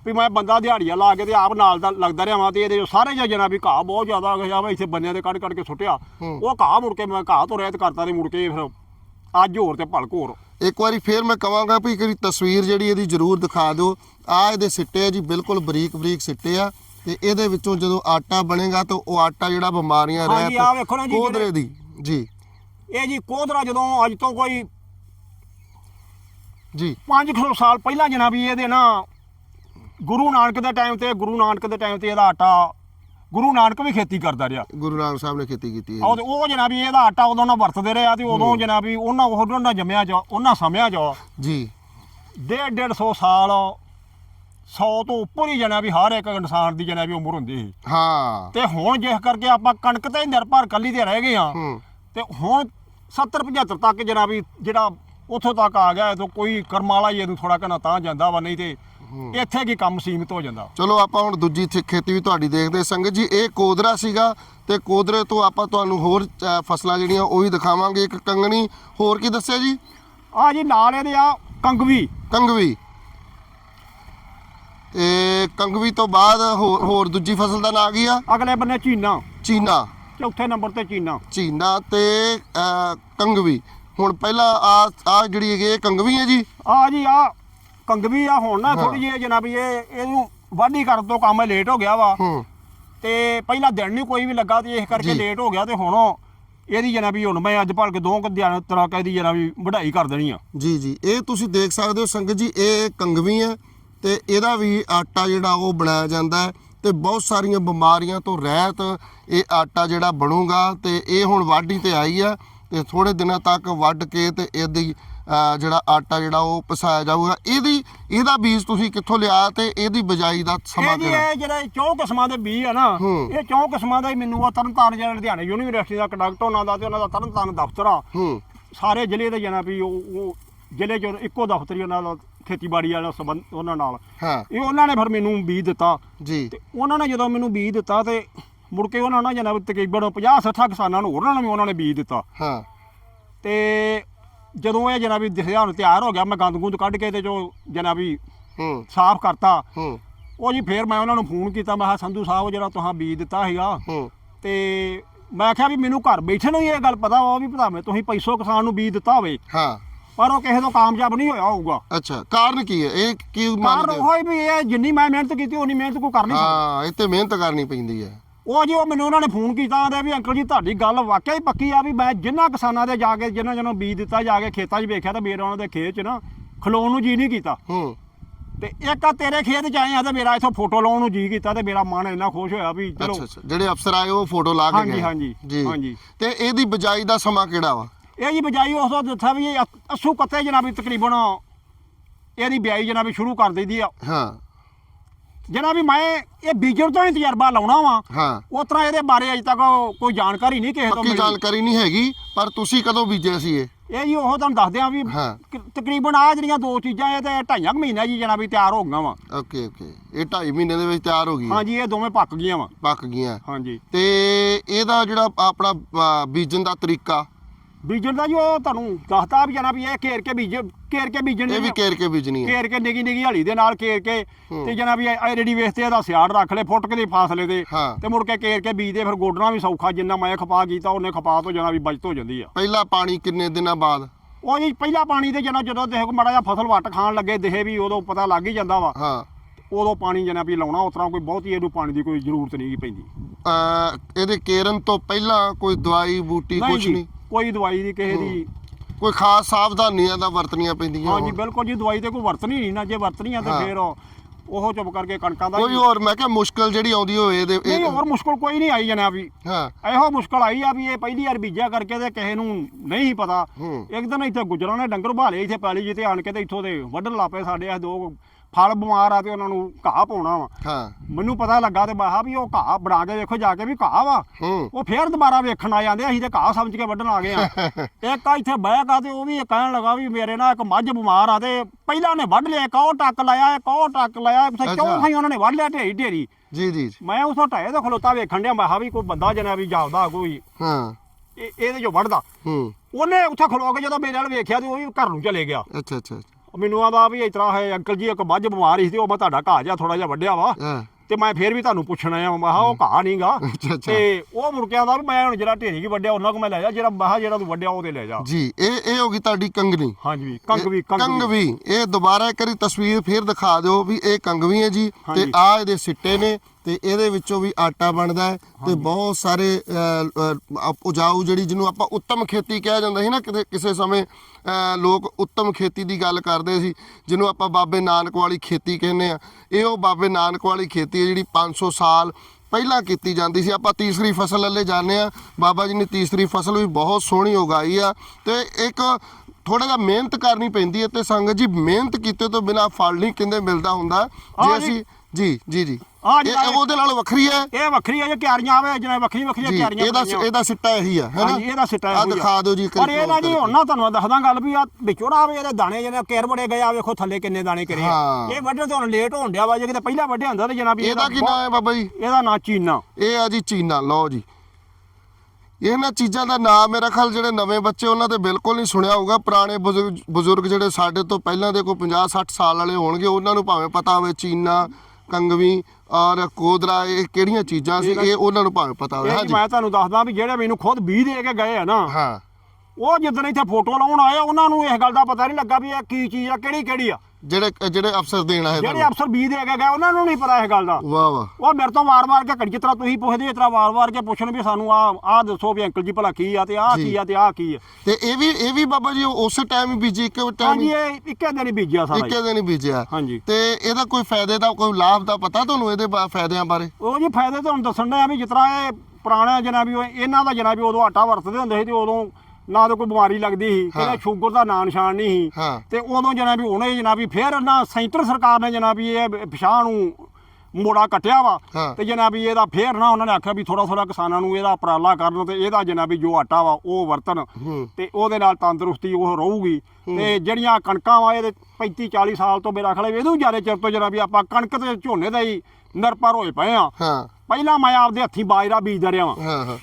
ਵੀ ਮੈਂ ਬੰਦਾ ਦਿਹਾੜੀਆ ਲਾ ਕੇ ਤੇ ਆਪ ਨਾਲ ਦਾ ਲੱਗਦਾ ਰਿਹਾ ਵਾਂ ਤੇ ਇਹਦੇ ਸਾਰੇ ਜਨਾ ਵੀ ਘਾਹ ਬਹੁਤ ਜ਼ਿਆਦਾ ਗਿਆ ਵਾ ਇੱਥੇ ਬੰਨਿਆਂ ਦੇ ਕੱਢ ਕੱਢ ਕੇ ਸੁੱਟਿਆ। ਉਹ ਘਾਹ ਮੁੜ ਕੇ ਮੈਂ ਘਾਹ ਤੋਂ ਰਹਿਤ ਕਰਤਾ ਤੇ ਮੁੜ ਕੇ ਫਿਰ ਅੱਜ ਹੋਰ ਤੇ ਭਲਕ ਹੋਰ। ਇੱਕ ਵਾਰੀ ਫੇਰ ਮੈਂ ਕਵਾਂਗਾ ਵੀ ਇੱਕ ਵਾਰੀ ਤਸਵੀਰ ਜਿਹੜੀ ਇਹਦੀ ਜ਼ਰੂਰ ਦਿਖਾ ਦਿਓ। ਆ ਇਹਦੇ ਸਿੱਟੇ ਆ ਜੀ ਬਿਲਕੁਲ ਬਰੀਕ ਬਰੀਕ ਸਿੱਟੇ ਆ ਤੇ ਇਹਦੇ ਵਿੱਚੋਂ ਜਦੋਂ ਆਟਾ ਬਣੇਗਾ ਤਾਂ ਉਹ ਆਟਾ ਜਿਹੜਾ ਬਿਮਾਰੀਆਂ ਰਹਿਤ ਕੋਦਰੇ ਦੀ। ਜੀ। ਇਹ ਜੀ ਕੋਧਰਾ ਜਦੋਂ ਅੱਜ ਤੋਂ ਕੋਈ ਜੀ। 500 ਸਾਲ ਪਹਿਲਾਂ ਜਨਾਬੀ ਇਹਦੇ ਨਾ ਗੁਰੂ ਨਾਨਕ ਦੇ ਟਾਈਮ ਤੇ ਗੁਰੂ ਨਾਨਕ ਦੇ ਟਾਈਮ ਤੇ ਇਹਦਾ ਆਟਾ ਗੁਰੂ ਨਾਨਕ ਵੀ ਖੇਤੀ ਕਰਦਾ ਰਿਹਾ। ਗੁਰੂ ਨਾਨਕ ਸਾਹਿਬ ਨੇ ਖੇਤੀ ਕੀਤੀ ਹੈ ਉਹ ਤੇ ਉਹ ਜਨਾਬੀ ਇਹਦਾ ਆਟਾ ਉਦੋਂ ਨਾ ਵਰਤਦੇ ਰਹੇ ਆ ਤੇ ਉਦੋਂ ਜਨਾਬੀ ਉਹਨਾਂ ਉਹਨਾਂ ਦਾ ਜੰਮਿਆ ਜਾ ਉਹਨਾਂ ਸਮਿਆ ਜਾ। ਜੀ। ਡੇਢ ਸਾਲ 100 ਤੋਂ ਉੱਪਰ ਹੀ ਜਨਾਬੀ ਹਰ ਇੱਕ ਇਨਸਾਨ ਦੀ ਜਨਾਬੀ ਉਮਰ ਹੁੰਦੀ ਸੀ। ਹਾਂ। ਤੇ ਹੁਣ ਜਿਸ ਕਰਕੇ ਆਪਾਂ ਕਣਕ ਤੇ ਨਿਰਭਰ ਕੱਲੀ ਤੇ ਰਹਿ ਗਏ ਆ ਹੂੰ। ਤੇ ਹੁਣ 70 75 ਤੱਕ ਜਨਾਬੀ ਜਿਹੜਾ ਉੱਥੋਂ ਤੱਕ ਆ ਗਿਆ ਤਾਂ ਕੋਈ ਕਰਮ ਵਾਲਾ ਹੀ ਇਹਨੂੰ ਥੋੜਾ ਘਣਾ ਤਾਂ ਜਾਂਦਾ ਵਾ ਨਹੀਂ ਤੇ ਇੱਥੇ ਕੀ ਕੰਮ ਸੀਮਿਤ ਹੋ ਜਾਂਦਾ। ਚਲੋ ਆਪਾਂ ਹੁਣ ਦੂਜੀ ਥਿ- ਖੇਤੀ ਵੀ ਤੁਹਾਡੀ ਦੇਖਦੇ ਸੰਗਤ ਜੀ ਇਹ ਕੋਦਰਾ ਸੀਗਾ ਤੇ ਕੋਦਰੇ ਤੋਂ ਆਪਾਂ ਤੁਹਾਨੂੰ ਹੋਰ ਅ, ਫਸਲਾਂ ਜਿਹੜੀਆਂ ਉਹ ਵੀ ਦਿਖਾਵਾਂਗੇ। ਇੱਕ ਕੰਗਣੀ ਹੋਰ ਕੀ ਦੱਸਿਆ ਜੀ? ਆ ਜੀ ਨਾਲ ਇਹਦੇ ਆ ਕੰਗਵੀ। ਕੰਗਵੀ। ਤੇ ਕੰਗਵੀ ਤੋਂ ਬਾਅਦ ਹੋਰ ਹੋਰ ਦੂਜੀ ਫਸਲ ਦਾ ਨਾਂ ਕੀ ਆ? ਅਗਲੇ ਬੰਨੇ ਚੀਨਾ। ਚੀਨਾ। ਚੌਥੇ ਨੰਬਰ ਤੇ ਚੀਨਾ। ਚੀਨਾ ਤੇ ਅ, ਕੰਗਵੀ। ਹੁਣ ਪਹਿਲਾਂ ਆ ਆ ਜਿਹੜੀ ਹੈਗੀ ਇਹ ਕੰਗਵੀ ਹੈ ਜੀ? ਆ ਜੀ ਆ ਕੰਗਵੀ ਆ ਹੁਣ ਨਾ। ਥੋੜੀ ਜਿਹੀ ਜਨਾਬੀ ਇਹ ਇਹਨੂੰ ਵਾਢੀ ਕਰਨ ਤੋਂ ਕੰਮ ਲੇਟ ਹੋ ਗਿਆ ਵਾ ਹੂੰ ਤੇ ਪਹਿਲਾਂ ਦਿਨ ਨਹੀਂ ਕੋਈ ਵੀ ਲੱਗਾ ਤੇ ਇਸ ਕਰਕੇ। ਲੇਟ ਹੋ ਗਿਆ ਤੇ ਹੁਣ ਇਹਦੀ ਜਨਾਬੀ ਹੁਣ ਮੈਂ ਅੱਜ ਭਲ ਕੇ ਦੋ ਕੁ ਦਿਨ ਤਰ੍ਹਾਂ ਕਹਿੰਦੀ ਜਨਾਬੀ ਵਢਾਈ ਕਰ ਦੇਣੀ ਆ ਜੀ ਜੀ ਇਹ ਤੁਸੀਂ ਦੇਖ ਸਕਦੇ ਹੋ ਸੰਗਤ ਜੀ ਇਹ ਕੰਗਵੀ ਹੈ ਤੇ ਇਹਦਾ ਵੀ ਆਟਾ ਜਿਹੜਾ ਉਹ ਬਣਾਇਆ ਜਾਂਦਾ ਹੈ ਤੇ ਬਹੁਤ ਸਾਰੀਆਂ ਬਿਮਾਰੀਆਂ ਤੋਂ ਰਹਿਤ ਇਹ ਆਟਾ ਜਿਹੜਾ ਬਣੂਗਾ ਤੇ ਇਹ ਹੁਣ ਵਾਢੀ ਤੇ ਆਈ ਆ ਤੇ ਥੋੜੇ ਦਿਨਾਂ ਤੱਕ ਵੱਢ ਕੇ ਤੇ ਇਹਦੀ ਜਿਹੜਾ ਆਟਾ ਜਿਹੜਾ ਉਹ ਪਸਾਇਆ ਜਾਊਗਾ ਇਹਦੀ ਇਹਦਾ ਬੀਜ ਤੁਸੀਂ ਕਿੱਥੋਂ ਲਿਆ ਤੇ ਇਹਦੀ ਬਜਾਈ ਦਾ ਸਮਾਂ ਕਿਹੜਾ? ਇਹ ਜਿਹੜੇ ਚੌ ਕਿਸਮਾਂ ਦੇ ਬੀਜ ਆ ਨਾ। ਇਹ ਚੌ ਕਿਸਮਾਂ ਦਾ ਹੀ ਮੈਨੂੰ ਆ ਤਰਨਤਾਰਨ ਜਿਹੜਾ ਲੁਧਿਆਣਾ ਯੂਨੀਵਰਸਿਟੀ ਦਾ ਕੰਡਕਟ ਉਹਨਾਂ ਦਾ ਤੇ ਉਹਨਾਂ ਦਾ ਤਰਨਤਾਰਨ ਦਫ਼ਤਰ ਆ। ਸਾਰੇ ਜ਼ਿਲ੍ਹੇ ਦੇ ਜਨਾ ਵੀ ਉਹ ਜ਼ਿਲ੍ਹੇ ਚ ਇੱਕੋ ਦਫ਼ਤਰ ਹੀ ਉਹਨਾਂ ਦਾ ਖੇਤੀਬਾੜੀ ਵਾਲਾ ਸੰਬੰਧ ਉਹਨਾਂ ਨਾਲ। ਹਾਂ। ਇਹ ਉਹਨਾਂ ਨੇ ਫਿਰ ਮੈਨੂੰ ਬੀਜ ਦਿੱਤਾ। ਜੀ। ਤੇ ਉਹਨਾਂ ਨੇ ਜਦੋਂ ਮੈਨੂੰ ਬੀਜ ਦਿੱਤਾ ਤੇ ਮੁੜ ਕੇ ਉਹਨਾਂ ਨੇ ਜਨਾਬ ਤਕਰੀਬਨ 50 60 ਕਿਸਾਨਾਂ ਨੂੰ ਹੋਰਾਂ ਨੂੰ ਵੀ ਉਹਨਾਂ ਨੇ ਬੀਜ ਦਿੱਤਾ। ਹਾਂ। ਤੇ ਜਦੋਂ ਇਹ ਜਨਾਬੀ ਦਿਖਿਆ ਹੁਣ ਤਿਆਰ ਹੋ ਗਿਆ ਮੈਂ ਗੰਦ ਗੁੰਦ ਕੱਢ ਕੇ ਤੇ ਜੋ ਜਨਾਬੀ ਹੂੰ। ਸਾਫ਼ ਕਰਤਾ। ਹੂੰ। ਉਹ ਜੀ ਫੇਰ ਮੈਂ ਉਹਨਾਂ ਨੂੰ ਫੋਨ ਕੀਤਾ ਮੈਂ ਕਿਹਾ ਸੰਧੂ ਸਾਹਿਬ ਜਿਹੜਾ ਤੁਸੀਂ ਬੀਜ ਦਿੱਤਾ ਸੀਗਾ ਹੂੰ। ਤੇ ਮੈਂ ਕਿਹਾ ਵੀ ਮੈਨੂੰ ਘਰ ਬੈਠੇ ਨੂੰ ਹੀ ਇਹ ਗੱਲ ਪਤਾ ਵਾ ਵੀ ਭਾਵੇਂ ਤੁਸੀਂ 500 ਕਿਸਾਨ ਨੂੰ ਬੀਜ ਦਿੱਤਾ ਹੋਵੇ। ਹਾਂ। ਪਰ ਉਹ ਕਿਸੇ ਤੋਂ ਕਾਮਯਾਬ ਨਹੀਂ ਹੋਇਆ ਹੋਊਗਾ। ਅੱਛਾ ਕਾਰਨ ਕੀ ਹੈ? ਇਹ ਕੀ ਕਾਰਨ ਮੰਨਦੇ ਹੋ? ਉਹ ਹੀ ਵੀ ਇਹ ਜਿੰਨੀ ਮੈਂ ਮਿਹਨਤ ਕੀਤੀ ਉਨੀ ਮਿਹਨਤ ਕੋਈ ਕਰ ਨਹੀਂ ਸਕਦਾ। ਹਾਂ ਇਹ ਤੇ ਮਿਹਨਤ ਕਰਨੀ ਪੈਂਦੀ ਹੈ। ਉਹ ਜੀ ਉਹ ਮੈਨੂੰ ਉਹਨਾਂ ਨੇ ਫੋਨ ਕੀਤਾ ਆਂਦੇ ਵੀ ਅੰਕਲ ਜੀ ਤੁਹਾਡੀ ਗੱਲ ਵਾਕਿਆ ਹੀ ਪੱਕੀ ਆ ਵੀ ਮੈਂ ਜਿੰਨਾ ਕਿਸਾਨਾਂ ਦੇ ਜਾ ਕੇ ਜਿੰਨਾ ਜਿਹਨਾਂ ਬੀਜ ਦਿੱਤਾ ਜਾ ਕੇ ਖੇਤਾਂ 'ਚ ਵੇਖਿਆ ਤਾਂ ਮੇਰਾ ਉਹਨਾਂ ਦੇ ਖੇਤ 'ਚ ਨਾ ਖਲੋਣ ਨੂੰ ਜੀ ਨਹੀਂ ਕੀਤਾ। ਹੂੰ। ਤੇ ਇੱਕ ਆ ਤੇਰੇ ਖੇਤ 'ਚ ਆਏ ਆ ਤੇ ਮੇਰਾ ਇਥੋਂ ਫੋਟੋ ਲਾਉਣ ਨੂੰ ਜੀ ਕੀਤਾ ਤੇ ਮੇਰਾ ਮਨ ਇੰਨਾ ਖੁਸ਼ ਹੋਇਆ ਵੀ ਚਲੋ। ਅੱਛਾ ਅੱਛਾ। ਜਿਹੜੇ ਅਫਸਰ ਆਏ ਉਹ ਫੋਟੋ ਲਾ ਕੇ ਹਾਂਜੀ, ਗਏ। ਹਾਂਜੀ, ਜੀ। ਹਾਂਜੀ। ਤੇ ਇਹਦੀ ਬਜਾਈ ਦਾ ਸਮਾਂ ਕਿਹੜਾ ਵਾ? ਇਹ ਜੀ ਬਜਾਈ ਉਸ ਤੋਂ ਦੱਸਿਆ ਵੀ ਇਹ ਅਸੂ ਕੱਤੇ ਜਨਾਬੀ ਤਕਰੀਬਨ ਇਹਦੀ ਬਿਆਈ ਜਨਾਬੀ ਸ਼ੁਰੂ ਕਰ ਦਈਦੀ ਆ। ਹਾਂ। ਜਨਾਬੀ ਮੈਂ ਇਹ ਬੀਜਣ ਤੋਂ ਹੀ ਤਜਰਬਾ ਲਾਉਣਾ ਵਾ ਹਾਂ। ਉਸ ਤਰ੍ਹਾਂ ਇਹਦੇ ਬਾਰੇ ਅਜੇ ਤੱਕ ਕੋਈ ਜਾਣਕਾਰੀ ਨਹੀਂ ਕਿਸੇ ਤੋਂ ਪੱਕੀ ਮਿਲੀ। ਜਾਣਕਾਰੀ ਨਹੀਂ ਹੈਗੀ ਪਰ ਤੁਸੀਂ ਕਦੋਂ ਬੀਜੇ ਸੀ ਇਹ? ਇਹ ਜੀ ਉਹ ਤੁਹਾਨੂੰ ਦੱਸਦੇ ਆ ਵੀ ਹਾਂ। ਕ- ਤਕਰੀਬਨ ਆ ਜਿਹੜੀਆਂ ਦੋ ਚੀਜ਼ਾਂ ਇਹ ਤੇ ਢਾਈਆਂ ਕੁ ਮਹੀਨਿਆਂ ਜੀ ਜਨਾਬੀ ਤਿਆਰ ਹੋ ਗਈਆਂ ਵਾ। Okay okay. ਇਹ 2.5 ਮਹੀਨੇ ਦੇ ਵਿੱਚ ਤਿਆਰ ਹੋ ਗਈ ਹੈ, ਹਾਂਜੀ ਇਹ ਦੋਵੇਂ ਪੱਕ ਗਈਆਂ ਵਾ। ਪੱਕ ਗਈਆਂ। ਹਾਂਜੀ। ਤੇ ਇਹਦਾ ਜਿਹੜਾ ਆਪਣਾ ਅ, ਬੀਜਣ ਦਾ ਤਰੀਕਾ ਬੀਜਣ ਦਾ ਜੀ ਉਹ ਤੁਹਾਨੂੰ ਦੱਸਤਾ ਵੀ ਜਨਾਬੀ ਇਹ ਘੇਰ ਕੇ ਬੀਜ ਘੇਰ ਕੇ ਬੀਜਣ ਇਹ ਵੀ ਕੇਰ ਕੇ ਬੀਜਣੀ ਹੈ ਘੇਰ ਕੇ ਨਿੱਗੀ ਨਿੱਗੀ ਹਲੀ ਦੇ ਨਾਲ ਘੇਰ ਕੇ ਤੇ ਜਨਾਬੀ ਇਹ ਰੈਡੀ ਵੇਸ ਤੇ ਇਹਦਾ ਸਿਆੜ ਰੱਖ ਲੈ ਫੁੱਟ ਕੇ ਦੇ ਫਾਸਲੇ ਤੇ। ਹਾਂ। ਤੇ ਮੁੜ ਕੇ ਘੇਰ ਕੇ ਬੀਜਦੇ ਫਿਰ ਗੋਡਣਾ ਵੀ ਸੌਖਾ ਜਿੰਨਾ ਮੈਂ ਖਪਾ ਕੀਤਾ ਉਹਨੇ ਖਪਾ ਤੋਂ ਜਨਾਬੀ ਬਚਤ ਹੋ ਜਾਂਦੀ ਆ। ਪਹਿਲਾ ਪਾਣੀ ਕਿੰਨੇ ਦਿਨਾਂ ਬਾਅਦ? ਉਹ ਜੀ ਪਹਿਲਾ ਪਾਣੀ ਤੇ ਜਨਾ ਜਦੋਂ ਦੇਖੋ ਮਾੜਾ ਜਿਹਾ ਫਸਲ ਵੱਟ ਖਾਣ ਲੱਗੇ ਦੇਹੇ ਵੀ ਉਦੋਂ ਪਤਾ ਲੱਗ ਹੀ ਜਾਂਦਾ ਵਾ। ਹਾਂ। ਉਦੋਂ ਪਾਣੀ ਜਨਾਬੀ ਲਾਉਣਾ ਉਸ ਤਰ੍ਹਾਂ ਕੋਈ ਬਹੁਤੀ ਇਹਨੂੰ ਪਾਣੀ ਦੀ ਕੋਈ ਜ਼ਰੂਰਤ ਨਹੀਂ ਗੀ ਪੈਂਦੀ। ਅ, ਇਹਦੇ ਕੇਰਨ ਤੋਂ ਪਹਿਲਾਂ ਕੋਈ ਦਵਾਈ ਬੂਟੀ ਨਹੀਂ ਜੀ, ਨਹੀਂ? ਕੋਈ ਦਵਾਈ ਦੀ ਕਿਸੇ ਦੀ ਕੋਈ ਖਾਸ ਸਾਵਧਾਨੀਆਂ ਦਾ ਵਰਤਣੀਆਂ ਪੈਂਦੀਆਂ ਹਾਂਜੀ। ਬਿਲਕੁਲ ਜੀ ਦਵਾਈ ਤੇ ਕੋਈ ਵਰਤਣੀ ਨਹੀਂ ਨਾ ਜੇ ਵਰਤਣੀ ਆ ਤੇ ਹਾਂ। ਫਿਰ ਉਹ ਚੁੱਪ ਕਰਕੇ ਕਣਕਾਂ ਦਾ ਕੋਈ ਹੋਰ ਮੈਂ ਕਿਹਾ ਮੁਸ਼ਕਲ ਜਿਹੜੀ ਆਉਂਦੀ ਹੋਵੇ ਇਹਦੇ ਨਹੀਂ ਇਹ- ਹੋਰ ਮੁਸ਼ਕਲ ਕੋਈ ਨਹੀਂ ਆਈ ਜਨਾਬੀ ਹਾਂ ਇਹੋ ਮੁਸ਼ਕਲ ਆਈ ਆ ਵੀ ਇਹ ਪਹਿਲੀ ਵਾਰ ਬੀਜਿਆ ਕਰਕੇ ਤੇ ਕਿਸੇ ਨੂੰ ਨਹੀਂ ਪਤਾ ਹੂੰ। ਇੱਕ ਦਿਨ ਇੱਥੇ ਗੁਜਰਾਂ ਨੇ ਡੰਗਰ ਭਾਲੇ ਇੱਥੇ ਪੈਲੀ ਜਿੱਤੇ ਆਣ ਕੇ ਤੇ ਇੱਥੋਂ ਦੇ ਵੱਢਣ ਲਾਪੇ ਸਾਡੇ ਆ ਦੋ ਫਲ ਬਿਮਾਰ ਆ ਤੇ ਉਹਨਾਂ ਨੂੰ ਘਾਹ ਪਾਉਣਾ ਵਾ। ਹਾਂ। ਮੈਨੂੰ ਪਤਾ ਲੱਗਾ ਤੇ ਬਾਹਾ ਵੀ ਉਹ ਘਾਹ ਬਣਾ ਕੇ ਵੇਖੋ ਜਾ ਕੇ ਵੀ ਘਾਹ ਵਾ। ਹੂੰ। ਉਹ ਫੇਰ ਦੁਬਾਰਾ ਵੇਖਣ ਆ ਜਾਂਦੇ ਅਸੀਂ ਤੇ ਘਾਹ ਸਮਝ ਕੇ ਵੱਢਣ ਆ ਗਏ ਆ। ਇੱਕ ਆ ਇੱਥੇ ਬਹਿ ਕਾ ਤੇ ਉਹ ਵੀ ਕਹਿਣ ਲੱਗਾ ਵੀ ਮੇਰੇ ਨਾਲ ਇੱਕ ਮੱਝ ਬਿਮਾਰ ਆ ਤੇ ਪਹਿਲਾਂ ਨੇ ਵੱਢ ਲਿਆ ਇੱਕ ਉਹ ਟੱਕ ਲਾਇਆ ਇੱਕ ਉਹ ਟੱਕ ਲਾਇਆ ਅੱਛਾ। ਕਿਉਂ ਖਾਈ ਉਹਨਾਂ ਨੇ ਵੱਢ ਲਿਆ ਢੇਰੀ ਢੇਰੀ। ਜੀ ਜੀ। ਮੈਂ ਉਸੋਂ ਢਾਏ ਤੋਂ ਖਲੋਤਾ ਵੇਖਣ ਡਿਆ ਕਿਹਾ ਵੀ ਕੋਈ ਬੰਦਾ ਜਨਾ ਵੀ ਜਾਪਦਾ ਕੋਈ। ਹਾਂ। ਇਹ- ਇਹਦੇ ਜੋ ਵੱਢਦਾ। ਹੂੰ। ਉਹਨੇ ਉੱਥੇ ਖਲੋ ਕੇ ਜਦੋਂ ਮੇਰੇ ਨਾਲ ਵੇਖਿਆ ਤੇ ਉਹ ਵੀ ਘਰ ਨੂੰ ਚਲੇ ਗਿਆ। ਅੱਛਾ ਅੱਛਾ। ਮੈਨੂੰ ਆਦਾ ਵੀ ਇਸ ਤਰ੍ਹਾਂ ਹੈ ਅੰਕਲ ਜੀ ਇੱਕ ਮੱਝ ਬਿਮਾਰ ਸੀ ਤੇ ਉਹ ਮੈਂ ਤੁਹਾਡਾ ਘਾਹ ਜਿਹਾ ਥੋੜਾ ਜਿਹਾ ਵੱਢਿਆ ਵਾ ਹਾਂ। ਤੇ ਮੈਂ ਫੇਰ ਵੀ ਤੁਹਾਨੂੰ ਪੁੱਛਣਾ ਆ ਮੈਂ ਕਿਹਾ ਉਹ ਘਾਹ ਨਹੀਂਗਾ। ਤੇ ਉਹ ਆਂਦਾ ਵੀ ਮੈਂ ਹੁਣ ਜਿਹੜਾ ਢੇਰੀ ਕੀ ਵੱਢਿਆ ਉਹਨਾਂ ਕੋ ਮੈਂ ਲੈ ਜਾ ਜਿਹੜਾ ਬਾਹਾ ਜਿਹੜਾ ਤੂੰ ਵੱਢਿਆ ਉਹਦੇ ਲੈ ਜਾ। ਜੀ ਇਹ ਇਹ ਹੋ ਗਈ ਤੁਹਾਡੀ ਕੰਗਣੀ ਹਾਂਜੀ ਕੰਗਵੀ ਕੰਗਵੀ। ਇਹ ਦੁਬਾਰਾ ਇੱਕ ਵਾਰੀ ਤਸਵੀਰ ਫੇਰ ਦਿਖਾ ਦਿਓ ਵੀ ਇਹ ਕੰਗਵੀ ਹੈ ਜੀ ਤੇ। ਆ ਇਹਦੇ ਸਿੱਟੇ ਨੇ ਤੇ ਇਹਦੇ ਵਿੱਚੋਂ ਵੀ ਆਟਾ ਬਣਦਾ ਹੈ ਤੇ ਬਹੁਤ ਸਾਰੇ ਉਪਜਾਊ ਜਿਹੜੀ ਜਿਹਨੂੰ ਆਪਾਂ ਉੱਤਮ ਖੇਤੀ ਕਿਹਾ ਜਾਂਦਾ ਸੀ ਨਾ ਕਿਸੇ ਸਮੇਂ ਲੋਕ ਉੱਤਮ ਖੇਤੀ ਦੀ ਗੱਲ ਕਰਦੇ ਸੀ ਜਿਹਨੂੰ ਆਪਾਂ ਬਾਬੇ ਨਾਨਕ ਵਾਲੀ ਖੇਤੀ ਕਹਿੰਦੇ ਆ। ਇਹ ਉਹ ਬਾਬੇ ਨਾਨਕ ਵਾਲੀ ਖੇਤੀ ਹੈ ਜਿਹੜੀ 500 ਸਾਲ ਪਹਿਲਾਂ ਕੀਤੀ ਜਾਂਦੀ ਸੀ। ਆਪਾਂ ਤੀਸਰੀ ਫਸਲ ਲੱਲੇ ਜਾਂਦੇ ਆ ਬਾਬਾ ਜੀ ਨੇ ਤੀਸਰੀ ਫਸਲ ਵੀ ਬਹੁਤ ਸੋਹਣੀ ਉਗਾਈ ਆ ਤੇ ਇੱਕ ਥੋੜਾ ਜਿਹਾ ਮਿਹਨਤ ਕਰਨੀ ਪੈਂਦੀ ਹੈ ਤੇ ਸੰਗਤ ਜੀ ਮਿਹਨਤ ਕੀਤੇ ਤੋਂ ਬਿਨਾ ਫਲ ਨਹੀਂ ਕਿੰਦੇ ਮਿਲਦਾ ਹੁੰਦਾ। ਜੇ। ਅਸੀਂ ਜੀ ਜੀ ਜੀ। ਹਾਂ ਜੀ, ਇਹ ਇਹ ਉਹਦੇ ਨਾਲ ਵੱਖਰੀ ਹੈ। ਇਹ ਵੱਖਰੀ ਆ ਜੇ ਕਿਆਰੀਆਂ ਆਵੇ ਜਿਵੇਂ ਵੱਖਰੀ ਵੱਖਰੀਆਂ ਜੀ ਕਿਆਰੀਆਂ ਇਹਦਾ ਬਣੀਆਂ। ਇਹਦਾ ਸਿੱਟਾ ਇਹੀ ਆ ਹੈਨਾ ਹਾਂਜੀ ਇਹਦਾ ਸਿੱਟਾ ਆ। ਦਿਖਾ ਦਿਓ ਜੀ ਇੱਕ ਪਰ ਇਹ ਨਾ ਜੀ। ਹੁਣ ਨਾ ਤੁਹਾਨੂੰ ਦੱਸਦਾ ਗੱਲ ਵੀ ਆ ਵਿੱਚੋਂ ਨਾ ਆਵੇ ਇਹਦੇ ਦਾਣੇ ਜਿਹੜੇ ਕੇਰ ਬੜੇ ਗਏ ਆ ਵੇਖੋ ਥੱਲੇ ਕਿੰਨੇ ਦਾਣੇ ਕਰੇ ਆ। ਹਾਂ। ਇਹ ਵੱਢਣ ਤੇ ਹੁਣ ਲੇਟ ਹੋਣ ਡਿਆ ਵਾ ਜੇ ਕਿਤੇ ਪਹਿਲਾਂ ਵੱਢਿਆ ਹੁੰਦਾ ਤੇ ਜਨਾਬ ਇਹਦਾ ਕੀ ਨਾਮ ਹੈ ਬਾਬਾ ਜੀ? ਇਹਦਾ ਨਾਂ ਚੀਨਾ। ਇਹ ਆ ਜੀ ਚੀਨਾ ਲਓ ਜੀ। ਇਹਨਾਂ ਚੀਜ਼ਾਂ ਦਾ ਨਾਮ ਮੇਰਾ ਖਿਆਲ ਜਿਹੜੇ ਨਵੇਂ ਬੱਚੇ ਉਹਨਾਂ ਤੇ ਬਿਲਕੁਲ ਨਹੀਂ ਸੁਣਿਆ ਹੋਊਗਾ। ਪੁਰਾਣੇ ਬਜ਼ੁਰਗ ਬਜ਼ੁਰਗ ਜਿਹੜੇ ਸਾਡੇ ਤੋਂ ਪਹਿਲਾਂ ਦੇ ਕੋਈ 50 60 ਸਾਲ ਵਾਲੇ ਹੋਣਗੇ ਉਹਨਾਂ ਨੂੰ ਭਾਵੇਂ ਪਤਾ ਹੋਵੇ ਚੀਨਾ ਕੰਗਵੀ ਔਰ ਕੋਦਰਾ ਇਹ ਕਿਹੜੀਆਂ ਚੀਜ਼ਾਂ ਸੀ? ਇਹ ਉਹਨਾਂ ਨੂੰ ਭਾਵੇਂ ਪਤਾ ਹੋਵੇ। ਹਾਂਜੀ। ਮੈਂ ਤੁਹਾਨੂੰ ਦੱਸਦਾ ਵੀ ਜਿਹੜੇ ਮੈਨੂੰ ਖੁਦ ਬੀਜ ਦੇ ਕੇ ਗਏ ਆ ਨਾ ਹਾਂ। ਉਹ ਜਿੱਦਣ ਇੱਥੇ ਫੋਟੋ ਲਾਉਣ ਆਏ ਉਹਨਾਂ ਨੂੰ ਇਸ ਗੱਲ ਦਾ ਪਤਾ ਨਹੀਂ ਲੱਗਾ ਵੀ ਇਹ ਕੀ ਚੀਜ਼ ਆ ਕਿਹੜੀ ਕਿਹੜੀ ਆ। ਜਿਹੜੇ ਜਿਹੜੇ ਅਫਸਰ ਦੇਣਾ ਹੈ ਜਿਹੜੇ ਤੁਹਾਨੂੰ? ਅਫਸਰ ਬੀਜ ਦੇ ਕੇ ਗਏ ਉਹਨਾਂ ਨੂੰ ਨਹੀਂ ਪਤਾ ਇਸ ਗੱਲ ਦਾ। ਵਾਹ ਵਾਹ। ਉਹ ਮੇਰੇ ਤੋਂ ਵਾਰ-ਵਾਰ ਕੇ ਘੜੀ ਜਿਸ ਤਰ੍ਹਾਂ ਤੁਸੀਂ ਪੁੱਛਦੇ ਇਸ ਤਰ੍ਹਾਂ ਵਾਰ-ਵਾਰ ਕੇ ਪੁੱਛਣ ਵੀ ਸਾਨੂੰ ਆ ਆ ਦੱਸੋ ਵੀ ਅੰਕਲ ਜੀ ਭਲਾ ਕੀ ਆ ਤੇ ਆ। ਕੀ ਆ ਤੇ ਆ ਕੀ ਆ। ਤੇ ਇਹ ਵੀ ਇਹ ਵੀ ਬਾਬਾ ਜੀ ਉਸੇ ਟਾਈਮ ਹੀ ਬੀਜੀ ਇੱਕ ਟਾਈਮ ਹਾਂਜੀ ਇਹ ਇੱਕੇ ਦਿਨ ਹੀ ਬੀਜਿਆ ਸਾਰਾ। ਇੱਕੇ ਦਿਨ ਹੀ ਬੀਜਿਆ। ਹਾਂਜੀ। ਤੇ ਇਹਦਾ ਕੋਈ ਫਾਇਦੇ ਦਾ ਕੋਈ ਲਾਭ ਦਾ ਪਤਾ ਤੁਹਾਨੂੰ ਇਹਦੇ ਬਾ- ਫਾਇਦਿਆਂ ਬਾਰੇ? ਉਹ ਜੀ ਫਾਇਦੇ ਤਾਂ ਹੁਣ ਦੱਸਣ ਦੇ ਵੀ ਜਿਸ ਤਰ੍ਹਾਂ ਇਹ ਪੁਰਾਣਾ ਜਨਾਬੀ ਉਹ ਇਹਨਾਂ ਦਾ ਜਨਾਬੀ ਉਦੋਂ ਆਟਾ ਵਰਤਦੇ ਹੁੰਦੇ ਸੀ ਤੇ ਉਦੋਂ ਨਾ ਤਾਂ ਕੋਈ ਬਿਮਾਰੀ ਲੱਗਦੀ ਸੀ। ਕਿਹੜਾ ਸ਼ੂਗਰ ਦਾ ਨਾਂ ਨਿਸ਼ਾਨ ਨਹੀਂ ਸੀ। ਤੇ ਉਦੋਂ ਜਨਾਬੀ ਹੁਣੇ ਜਨਾਬੀ ਫੇਰ ਨਾ ਸੈਂਟਰ ਸਰਕਾਰ ਨੇ ਜਨਾਬੀ ਇਹ ਪਿਛਾਂ ਨੂੰ ਮੋੜਾ ਕੱਟਿਆ ਵਾ। ਤੇ ਜਨਾਬੀ ਇਹਦਾ ਫੇਰ ਨਾ ਉਹਨਾਂ ਨੇ ਆਖਿਆ ਵੀ ਥੋੜਾ ਥੋੜਾ ਕਿਸਾਨਾਂ ਨੂੰ ਇਹਦਾ ਉਪਰਾਲਾ ਕਰਨ ਤੇ ਇਹਦਾ ਜਨਾਬੀ ਜੋ ਆਟਾ ਵਾ ਉਹ ਵਰਤਣ। ਹੂੰ। ਤੇ ਉਹਦੇ ਨਾਲ ਤੰਦਰੁਸਤੀ ਉਹ ਰਹੂਗੀ। ਤੇ ਜਿਹੜੀਆਂ ਕਣਕਾਂ ਵਾ ਇਹਦੇ 35 40 ਸਾਲ ਤੋਂ ਮੇਰਾ ਖਿਆਲ ਇਹਦੋਂ ਜ਼ਿਆਦਾ ਚਿਰ ਤੋਂ ਜਨਾਬੀ ਆਪਾਂ ਕਣਕ ਤੇ ਝੋਨੇ ਦਾ ਹੀ ਨਿਰਭਰ ਹੋਏ ਪਏ ਆ। ਹਾਂ। ਪਹਿਲਾਂ ਮੈਂ ਆਪਦੇ ਹੱਥੀਂ ਬਾਜਰਾ ਬੀਜਦਾ ਰਿਹਾ ਵਾਂ। ਹਾਂ ਹਾਂ।